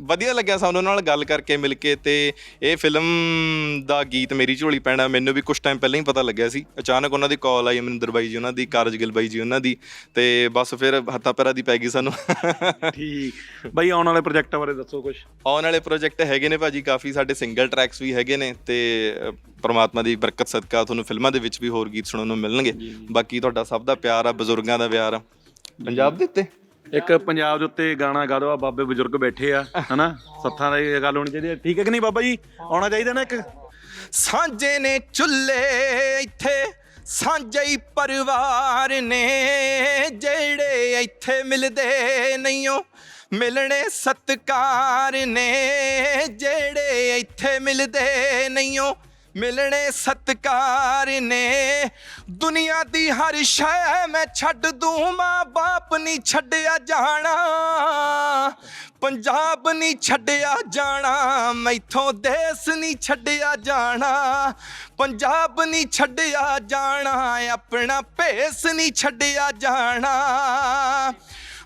ਵਧੀਆ ਲੱਗਿਆ ਸਾਨੂੰ ਉਹਨਾਂ ਨਾਲ ਗੱਲ ਕਰਕੇ ਮਿਲ ਕੇ ਤੇ ਇਹ ਫਿਲਮ ਦਾ ਗੀਤ ਮੇਰੀ ਝੋਲੀ ਪੈਣਾ ਮੈਨੂੰ ਵੀ ਕੁਝ ਟਾਈਮ ਪਹਿਲਾਂ ਹੀ ਪਤਾ ਲੱਗਿਆ ਸੀ। ਅਚਾਨਕ ਉਹਨਾਂ ਦੀ ਕਾਲ ਆਈ ਅਮਰਿੰਦਰ ਬਾਈ ਜੀ ਉਹਨਾਂ ਦੀ ਕਾਰਜਗਿਲ ਬਾਈ ਜੀ ਉਹਨਾਂ ਦੀ। ਤੇ ਬਸ ਫਿਰ ਹੱਥਾਂ ਪੈਰਾਂ ਦੀ ਪੈ ਗਈ ਸਾਨੂੰ। ਠੀਕ। ਬਾਈ ਆਉਣ ਵਾਲੇ ਪ੍ਰੋਜੈਕਟਾਂ ਬਾਰੇ ਦੱਸੋ ਕੁਝ ਆਉਣ ਵਾਲੇ ਪ੍ਰੋਜੈਕਟ ਹੈਗੇ ਨੇ ਭਾਜੀ ਕਾਫੀ ਸਾਡੇ ਸਿੰਗਲ ਟਰੈਕਸ ਵੀ ਹੈਗੇ ਨੇ ਤੇ ਪ੍ਰਮਾਤਮਾ ਦੀ ਬਰਕਤ ਸਦਕਾ ਤੁਹਾਨੂੰ ਫਿਲਮਾਂ ਦੇ ਵਿੱਚ ਵੀ ਹੋਰ ਗੀਤ ਸੁਣਨ ਨੂੰ ਮਿਲਣਗੇ। ਬਾਕੀ ਤੁਹਾਡਾ ਸਭ ਦਾ ਪਿਆਰ ਆ ਬਜ਼ੁਰਗਾਂ ਦਾ ਪਿਆਰ ਆ। ਪੰਜਾਬ ਦੇ ਉੱਤੇ? ਇੱਕ ਪੰਜਾਬ ਦੇ ਉੱਤੇ ਗਾਣਾ ਗਾ ਦੋ ਆ ਬਾਬੇ ਬਜ਼ੁਰਗ ਬੈਠੇ ਆ ਹਨਾ? ਸੱਥਾਂ ਦੀ ਗੱਲ ਹੋਣੀ ਚਾਹੀਦੀ ਹੈ। ਠੀਕ ਹੈ ਕਿ ਨਹੀਂ ਬਾਬਾ ਜੀ? ਆਉਣਾ ਚਾਹੀਦਾ ਨਾ ਇੱਕ? ਸਾਂਝੇ ਨੇ ਚੁੱਲ੍ਹੇ ਇੱਥੇ ਸਾਂਝੇ ਹੀ ਪਰਿਵਾਰ ਨੇ ਜਿਹੜੇ ਇੱਥੇ ਮਿਲਦੇ ਨਹੀਂਓ। ਮਿਲਣੇ ਸਤਕਾਰ ਨੇ, ਜਿਹੜੇ ਇੱਥੇ ਮਿਲਦੇ ਨਹੀਂਓ। ਮਿਲਣੇ ਸਤਕਾਰ ਨੇ, ਦੁਨੀਆ ਦੀ ਹਰ ਸ਼ੈ ਮੈਂ ਛੱਡ ਦੂੰ, ਮਾਂ ਬਾਪ ਨਹੀਂ ਛੱਡਿਆ ਜਾਣਾ। ਪੰਜਾਬ ਨਹੀਂ ਛੱਡਿਆ ਜਾਣਾ, ਮੈਥੋਂ ਦੇਸ ਨਹੀਂ ਛੱਡਿਆ ਜਾਣਾ। ਪੰਜਾਬ ਨਹੀਂ ਛੱਡਿਆ ਜਾਣਾ, ਆਪਣਾ ਭੇਸ ਨਹੀਂ ਛੱਡਿਆ ਜਾਣਾ।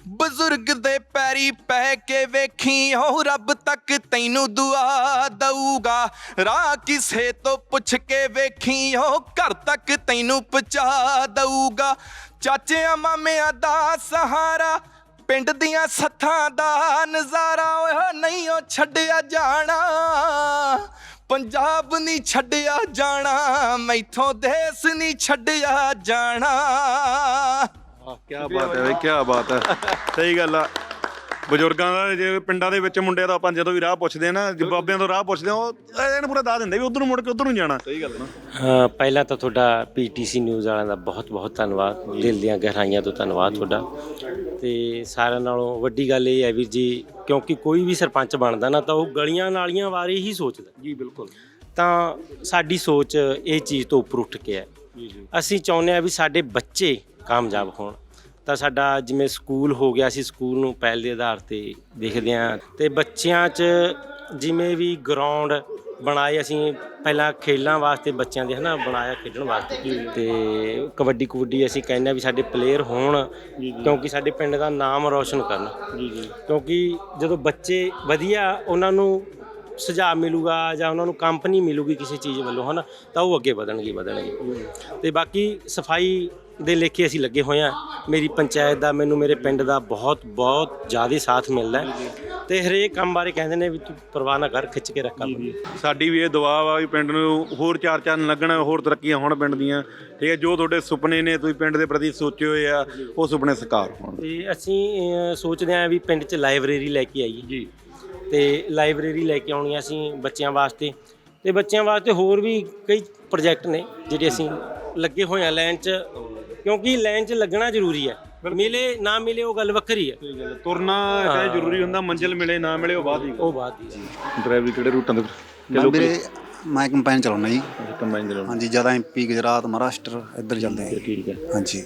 ਬਜ਼ੁਰਗ ਦੇ ਪੈਰੀ ਪੈ ਕੇ ਵੇਖੀ, ਉਹ ਰੱਬ ਤੱਕ ਤੈਨੂੰ ਦੁਆ ਦਊਗਾ। ਰਾਹ ਕਿਸੇ ਤੋਂ ਪੁੱਛ ਕੇ ਵੇਖੀ, ਉਹ ਘਰ ਤੱਕ ਤੈਨੂੰ ਪਹੁੰਚਾ ਦਊਗਾ। ਚਾਚਿਆਂ ਮਾਮਿਆਂ ਦਾ ਸਹਾਰਾ, ਪਿੰਡ ਦੀਆਂ ਸੱਥਾਂ ਦਾ ਨਜ਼ਾਰਾ ਓਏ ਨਹੀਂ ਉਹ ਛੱਡਿਆ ਜਾਣਾ। ਪੰਜਾਬ ਨਹੀਂ ਛੱਡਿਆ ਜਾਣਾ, ਮੈਥੋਂ ਦੇਸ ਨਹੀਂ ਛੱਡਿਆ ਜਾਣਾ। ਕੀ ਬਾਤ ਹੈ ਬਈ ਕੀ ਬਾਤ ਹੈ। ਸਹੀ ਗੱਲ ਆ। ਬਜ਼ੁਰਗਾਂ ਦਾ ਜੇ ਪਿੰਡਾਂ ਦੇ ਵਿੱਚ ਮੁੰਡਿਆਂ ਦਾ ਆਪਾਂ ਜਦੋਂ ਵੀ ਰਾਹ ਪੁੱਛਦੇ ਆ ਨਾ ਜੇ ਬਾਬਿਆਂ ਤੋਂ ਰਾਹ ਪੁੱਛਦੇ ਆ ਉਹ ਇਹਨੂੰ ਪੂਰਾ ਦੱਸ ਦਿੰਦੇ ਵੀ ਉਧਰ ਨੂੰ ਮੁੜ ਕੇ ਉਧਰ ਨੂੰ ਜਾਣਾ। ਸਹੀ ਗੱਲ ਨਾ। ਹਾਂ ਪਹਿਲਾਂ ਤਾਂ ਤੁਹਾਡਾ ਪੀਟੀਸੀ ਨਿਊਜ਼ ਵਾਲਿਆਂ ਦਾ ਬਹੁਤ ਬਹੁਤ ਧੰਨਵਾਦ। ਦਿਲ ਦੀਆਂ ਗਹਿਰਾਈਆਂ ਤੋਂ ਧੰਨਵਾਦ ਤੁਹਾਡਾ। ਤੇ ਸਾਰਿਆਂ ਨਾਲੋਂ ਵੱਡੀ ਗੱਲ ਇਹ ਹੈ ਵੀਰ ਜੀ ਕਿਉਂਕਿ ਕੋਈ ਵੀ ਸਰਪੰਚ ਬਣਦਾ ਨਾ ਤਾਂ ਉਹ ਗਲੀਆਂ ਨਾਲੀਆਂ ਬਾਰੇ ਹੀ ਸੋਚਦਾ। ਜੀ ਬਿਲਕੁਲ। ਤਾਂ ਸਾਡੀ ਸੋਚ ਇਹ ਚੀਜ਼ ਤੋਂ ਉੱਪਰ ਉੱਠ ਕੇ ਹੈ। ਅਸੀਂ ਚਾਹੁੰਦੇ ਆ ਵੀ ਸਾਡੇ ਬੱਚੇ ਕਾਮਯਾਬ ਹੋਣ। ਤਾਂ ਸਾਡਾ ਜਿਵੇਂ ਸਕੂਲ ਹੋ ਗਿਆ ਸੀ ਸਕੂਲ ਨੂੰ ਪਹਿਲ ਦੇ ਆਧਾਰ ਤੇ ਦੇਖਦੇ ਆ ਤੇ ਬੱਚਿਆਂ 'ਚ ਜਿਵੇਂ ਵੀ ਗਰਾਊਂਡ ਬਣਾਏ ਅਸੀਂ ਪਹਿਲਾਂ ਖੇਲਾਂ ਵਾਸਤੇ ਬੱਚਿਆਂ ਦੇ ਹਨਾ ਬਣਾਇਆ ਖੇਡਣ ਵਾਸਤੇ। ਤੇ ਕਬੱਡੀ ਕਬੱਡੀ ਅਸੀਂ ਕਹਿੰਦੇ ਆ ਵੀ ਸਾਡੇ ਪਲੇਅਰ ਹੋਣ ਕਿਉਂਕਿ ਸਾਡੇ ਪਿੰਡ ਦਾ ਨਾਮ ਰੌਸ਼ਨ ਕਰਨ। ਜੀ ਜੀ। ਕਿਉਂਕਿ ਜਦੋਂ ਬੱਚੇ ਵਧੀਆ ਉਹਨਾਂ ਨੂੰ ਸੁਝਾਅ ਮਿਲੂਗਾ ਜਾਂ ਉਹਨਾਂ ਨੂੰ ਕੰਪਨੀ ਮਿਲੂਗੀ ਕਿਸੇ ਚੀਜ਼ ਵੱਲੋਂ ਹਨਾ ਤਾਂ ਉਹ ਅੱਗੇ ਵਧਣਗੇ ਵਧਣਗੇ। ਤੇ ਬਾਕੀ ਸਫ਼ਾਈ ਦੇ ਲੇਖੇ ਅਸੀਂ ਲੱਗੇ ਹੋਏ ਆ ਮੇਰੀ ਪੰਚਾਇਤ ਦਾ ਮੈਨੂੰ ਮੇਰੇ ਪਿੰਡ ਦਾ ਬਹੁਤ ਬਹੁਤ ਜ਼ਿਆਦਾ ਸਾਥ ਮਿਲਦਾ ਹੈ। ਤੇ ਹਰੇਕ ਕੰਮ ਬਾਰੇ ਕਹਿੰਦੇ ਨੇ ਵੀ ਤੂੰ ਪਰਵਾਹ ਨਾ ਕਰ ਖਿੱਚ ਕੇ ਰੱਖ ਕੰਮ ਸਾਡੀ ਵੀ ਇਹ ਦੁਆ ਵਾ ਵੀ ਪਿੰਡ ਨੂੰ ਹੋਰ ਚਾਰ ਚੰਨ ਲੱਗਣ ਹੋਰ ਤਰੱਕੀਆਂ ਹੋਣ ਪਿੰਡ ਦੀਆਂ। ਠੀਕ ਹੈ ਜੋ ਤੁਹਾਡੇ ਸੁਪਨੇ ਨੇ ਤੁਸੀਂ ਪਿੰਡ ਦੇ ਪ੍ਰਤੀ ਸੋਚੇ ਹੋਏ ਆ ਉਹ ਸੁਪਨੇ ਸਾਕਾਰ ਹੋਣ। ਤੇ ਅਸੀਂ ਅਹ, ਸੋਚਦੇ ਹਾਂ ਵੀ ਪਿੰਡ 'ਚ ਲਾਇਬ੍ਰੇਰੀ ਲੈ ਕੇ ਆਈਏ। ਜੀ। ਤੇ ਲਾਇਬ੍ਰੇਰੀ ਲੈ ਕੇ ਆਉਣੀ ਆ ਅਸੀਂ ਬੱਚਿਆਂ ਵਾਸਤੇ। ਤੇ ਬੱਚਿਆਂ ਵਾਸਤੇ ਹੋਰ ਵੀ ਕਈ ਪ੍ਰੋਜੈਕਟ ਨੇ ਜਿਹੜੇ ਅਸੀਂ ਲੱਗੇ ਹੋਏ ਆ ਲਾਈਨ 'ਚ ਕਿਉਂਕਿ ਲਾਈਨ 'ਚ ਲੱਗਣਾ ਜ਼ਰੂਰੀ ਹੈ। ਮਿਲੇ ਨਾ ਮਿਲੇ ਉਹ ਗੱਲ ਵੱਖਰੀ ਹੈ। ਤੁਰਨਾ ਚਾਹੇ ਜ਼ਰੂਰੀ ਹੁੰਦਾ ਮੰਜ਼ਿਲ ਮਿਲੇ ਨਾ ਮਿਲੇ ਉਹ ਬਾਅਦ ਹੀ। ਉਹ ਬਾਤ ਦੀ ਡਰਾਈਵਰੀ ਕਿਹੜੇ ਰੂਟਾਂ ਦੇ ਮੈਂ ਵੀਰੇ ਮੈਂ ਕੰਪਾਈਨ ਚਲਾਉਣਾ ਜੀ। ਕੰਬਾਈਨ ਦੇ ਹਾਂਜੀ ਜ਼ਿਆਦਾ ਐਮਪੀ ਗੁਜਰਾਤ ਮਹਾਰਾਸ਼ਟਰ ਇੱਧਰ ਚੱਲਦੇ ਆ ਠੀਕ ਹੈ। ਹਾਂਜੀ।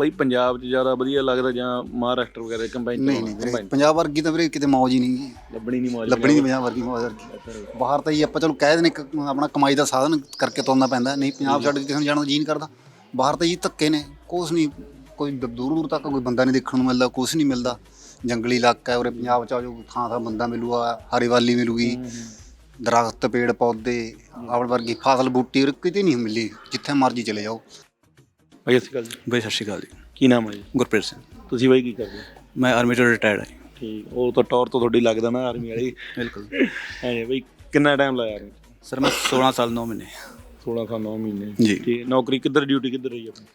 ਬਈ ਪੰਜਾਬ 'ਚ ਜ਼ਿਆਦਾ ਵਧੀਆ ਲੱਗਦਾ ਜਾਂ ਮਹਾਰਾਸ਼ਟਰ ਵਗੈਰਾ ਕੰਬਾਈਨ ਨਹੀਂ ਨਹੀਂ ਵੀਰੇ ਪੰਜਾਬ ਵਰਗੀ ਤਾਂ ਵੀਰੇ ਕਿਤੇ ਮੌਜ ਹੀ ਨਹੀਂ ਲੱਭਣੀ ਨਹੀਂ ਮੌਜ ਲੱਭਣੀ ਨਹੀਂ ਪੰਜਾਬ ਵਰਗੀ ਮੌਜ ਵਰਗੀ। ਬਾਹਰ ਤਾਂ ਹੀ ਆਪਾਂ ਚਲੋ ਕਹਿ ਦਿੰਦੇ ਇੱਕ ਆਪਣਾ ਕਮਾਈ ਦਾ ਸਾਧਨ ਕਰਕੇ ਤੁਰਨਾ ਪੈਂਦਾ। ਨਹੀਂ ਪੰਜਾਬ ਛੱਡ ਕੇ ਕਿਸੇ ਨੂੰ ਜਾਣ ਦਾ ਜੀ ਨਹੀਂ ਕਰਦਾ। ਬਾਹਰ ਤਾਂ ਜੀ ਧੱਕੇ ਨੇ ਕੁਛ ਨਹੀਂ ਕੋਈ ਦੂਰ ਦੂਰ ਤੱਕ ਕੋਈ ਬੰਦਾ ਨਹੀਂ ਦੇਖਣ ਨੂੰ ਮਿਲਦਾ ਕੁਛ ਨਹੀਂ ਮਿਲਦਾ। ਜੰਗਲੀ ਇਲਾਕਾ ਹੈ ਉਰੇ ਪੰਜਾਬ ਚ ਆ ਜੋ ਥਾਂ ਥਾਂ ਬੰਦਾ ਮਿਲੂਗਾ ਹਰੀਵਾਲੀ ਮਿਲੂਗੀ ਦਰਖਤ ਪੇੜ ਪੌਦੇ ਆਪਣ ਵਰਗੀ ਫਸਲ ਬੂਟੀ ਉਰੇ ਕਿਤੇ ਨਹੀਂ ਮਿਲੀ ਜਿੱਥੇ ਮਰਜ਼ੀ ਚਲੇ ਜਾਓ। ਬਈ ਅਸੀਂ ਗੱਲ ਬਈ ਸਤਿ ਸ਼੍ਰੀ ਅਕਾਲ ਜੀ। ਕੀ ਨਾਮ ਹੈ ਜੀ? ਗੁਰਪ੍ਰੀਤ ਸਿੰਘ। ਤੁਸੀਂ ਬਈ ਕੀ ਕਰਦੇ ਹੋ? ਮੈਂ ਆਰਮੀ ਤੋਂ ਰਿਟਾਇਰਡ ਹਾਂ ਠੀਕ ਉਹ ਤਾਂ ਟੌਰ ਤੋਂ ਤੁਹਾਡੀ ਲੱਗਦਾ ਨਾ ਆਰਮੀ ਵਾਲੀ। ਬਿਲਕੁਲ। ਐ ਬਈ ਕਿੰਨਾ ਟਾਈਮ ਲਾਇਆ ਆਰਮੀ? ਸਰ ਮੈਂ 16 ਸਾਲ 9 ਮਹੀਨੇ। 16 ਸਾਲ 9 ਮਹੀਨੇ। ਜੀ। ਤੇ ਨੌਕਰੀ ਕਿੱਧਰ ਡਿਊਟੀ ਕਿੱਧਰ ਰਹੀ ਆਪਣੀ?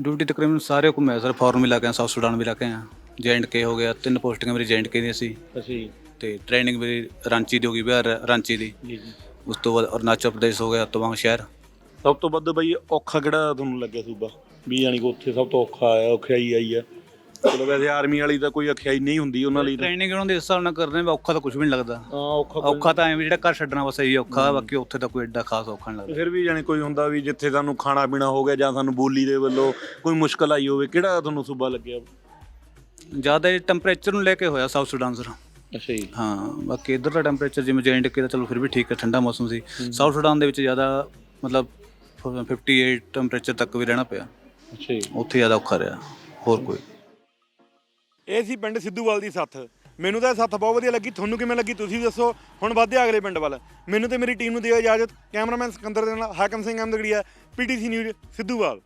ਡਿਊਟੀ ਤਕਰੀਬਨ ਸਾਰੇ ਘੁੰਮਿਆ ਸਰ ਫਾਰਮ ਵੀ ਲਾ ਕੇ ਆਇਆ ਸਾਊਥ ਸੁਡਾਨ ਵੀ ਲਾ ਕੇ ਆਇਆ ਜੈਂਡ ਕੇ ਹੋ ਗਿਆ ਤਿੰਨ ਪੋਸਟਿੰਗਾਂ ਮੇਰੀ ਜੈਂਡ ਕੇ ਦੀਆਂ ਸੀ। ਜੀ। ਤੇ ਟ੍ਰੇਨਿੰਗ ਮੇਰੀ ਰਾਂਚੀ ਦੀ ਹੋ ਗਈ ਬਿਹਾਰ ਰਾਂਚੀ ਦੀ। ਜੀ ਜੀ। ਉਸ ਤੋਂ ਬਾਅਦ ਅਰੁਣਾਚਲ ਪ੍ਰਦੇਸ਼ ਹੋ ਗਿਆ ਤਵਾਂਗ ਸ਼ਹਿਰ। ਸਭ ਤੋਂ ਵੱਧ ਬਈ ਔਖਾ ਕਿਹੜਾ ਤੁਹਾਨੂੰ ਲੱਗਿਆ ਸੂਬਾ? ਵੀ ਯਾਨੀ ਕਿ ਉੱਥੇ ਸਭ ਤੋਂ ਔਖਾ ਆਇਆ ਔਖਿਆਈ ਆਈ ਆ ਚਲੋ ਵੈਸੇ ਆਰਮੀ ਵਾਲੀ ਤਾਂ ਕੋਈ ਔਖਿਆਈ ਨਹੀਂ ਹੁੰਦੀ ਉਹਨਾਂ ਲਈ ਤਾਂ। ਟ੍ਰੇਨਿੰਗ ਉਹਨਾਂ ਦੇ ਹਿਸਾਬ ਨਾਲ ਕਰਦੇ ਨੇ ਔਖਾ ਤਾਂ ਕੁਝ ਵੀ ਨਹੀਂ ਲੱਗਦਾ। ਹਾਂ ਔਖਾ ਕੋਈ- ਔਖਾ ਤਾਂ ਐਵੇਂ ਜਿਹੜਾ ਘਰ ਛੱਡਣਾ ਬਸ ਇਹੀ ਔਖਾ ਬਾਕੀ ਉੱਥੇ ਤਾਂ ਕੋਈ ਐਡਾ ਖਾਸ ਔਖਾ ਨਹੀਂ ਲੱਗਦਾ। ਫਿਰ ਵੀ ਯਾਨੀ ਕੋਈ ਹੁੰਦਾ ਵੀ ਜਿੱਥੇ ਤੁਹਾਨੂੰ ਖਾਣਾ ਪੀਣਾ ਹੋ ਗਿਆ ਜਾਂ ਸਾਨੂੰ ਬੋਲੀ ਦੇ ਵੱਲੋਂ ਕੋਈ ਮੁਸ਼ਕਲ ਆਈ ਹੋਵੇ ਕਿਹੜਾ ਤੁਹਾਨੂੰ ਸੂਬਾ ਲੱਗਿਆ? ਜ਼ਿਆਦਾ ਇਹ ਟੈਂਪਰੇਚਰ ਨੂੰ ਲੈ ਕੇ ਹੋਇਆ ਸਾਊਥ ਸੁਡਾਨ ਸਰ। ਅੱਛਾ ਜੀ। ਹਾਂ ਬਾਕੀ ਇੱਧਰ ਦਾ ਟੈਂਪਰੇਚਰ ਜਿਵੇਂ ਜੈਂਡ ਕੇ ਦਾ ਚਲੋ ਫਿਰ ਵੀ ਠੀਕ ਹੈ ਠੰਡਾ ਮੌਸਮ ਸੀ। ਸਾਊਥ ਸੁਡਾਨ ਦੇ ਵਿੱਚ ਜ਼ਿਆਦਾ ਮਤਲਬ 58 ਟੈਂਪਰੇਚਰ ਤੱਕ ਵੀ ਰਹਿਣਾ ਪਿਆ। ਅੱਛਾ ਜੀ। ਉੱਥੇ ਜ਼ਿਆਦਾ ਔਖਾ ਰਿਹਾ ਹੋਰ ਕੋਈ। ਇਹ ਸੀ ਪਿੰਡ ਸਿੱਧੂਵਾਲ ਦੀ ਸੱਥ। ਮੈਨੂੰ ਤਾਂ ਇਹ ਸੱਥ ਬਹੁਤ ਵਧੀਆ ਲੱਗੀ। ਤੁਹਾਨੂੰ ਕਿਵੇਂ ਲੱਗੀ? ਤੁਸੀਂ ਦੱਸੋ। ਹੁਣ ਵੱਧਦੇ ਹਾਂ ਅਗਲੇ ਪਿੰਡ ਵੱਲ। ਮੈਨੂੰ ਤੇ ਮੇਰੀ ਟੀਮ ਨੂੰ ਦਿਓ ਇਜਾਜ਼ਤ। ਕੈਮਰਾਮੈਨ ਸਿਕੰਦਰ ਦੇ ਨਾਲ ਹਾਕਮ ਸਿੰਘ ਅਹਿਮਦਗੜੀਆ ਪੀਟੀਸੀ ਨਿਊਜ਼, ਸਿੱਧੂਵਾਲ।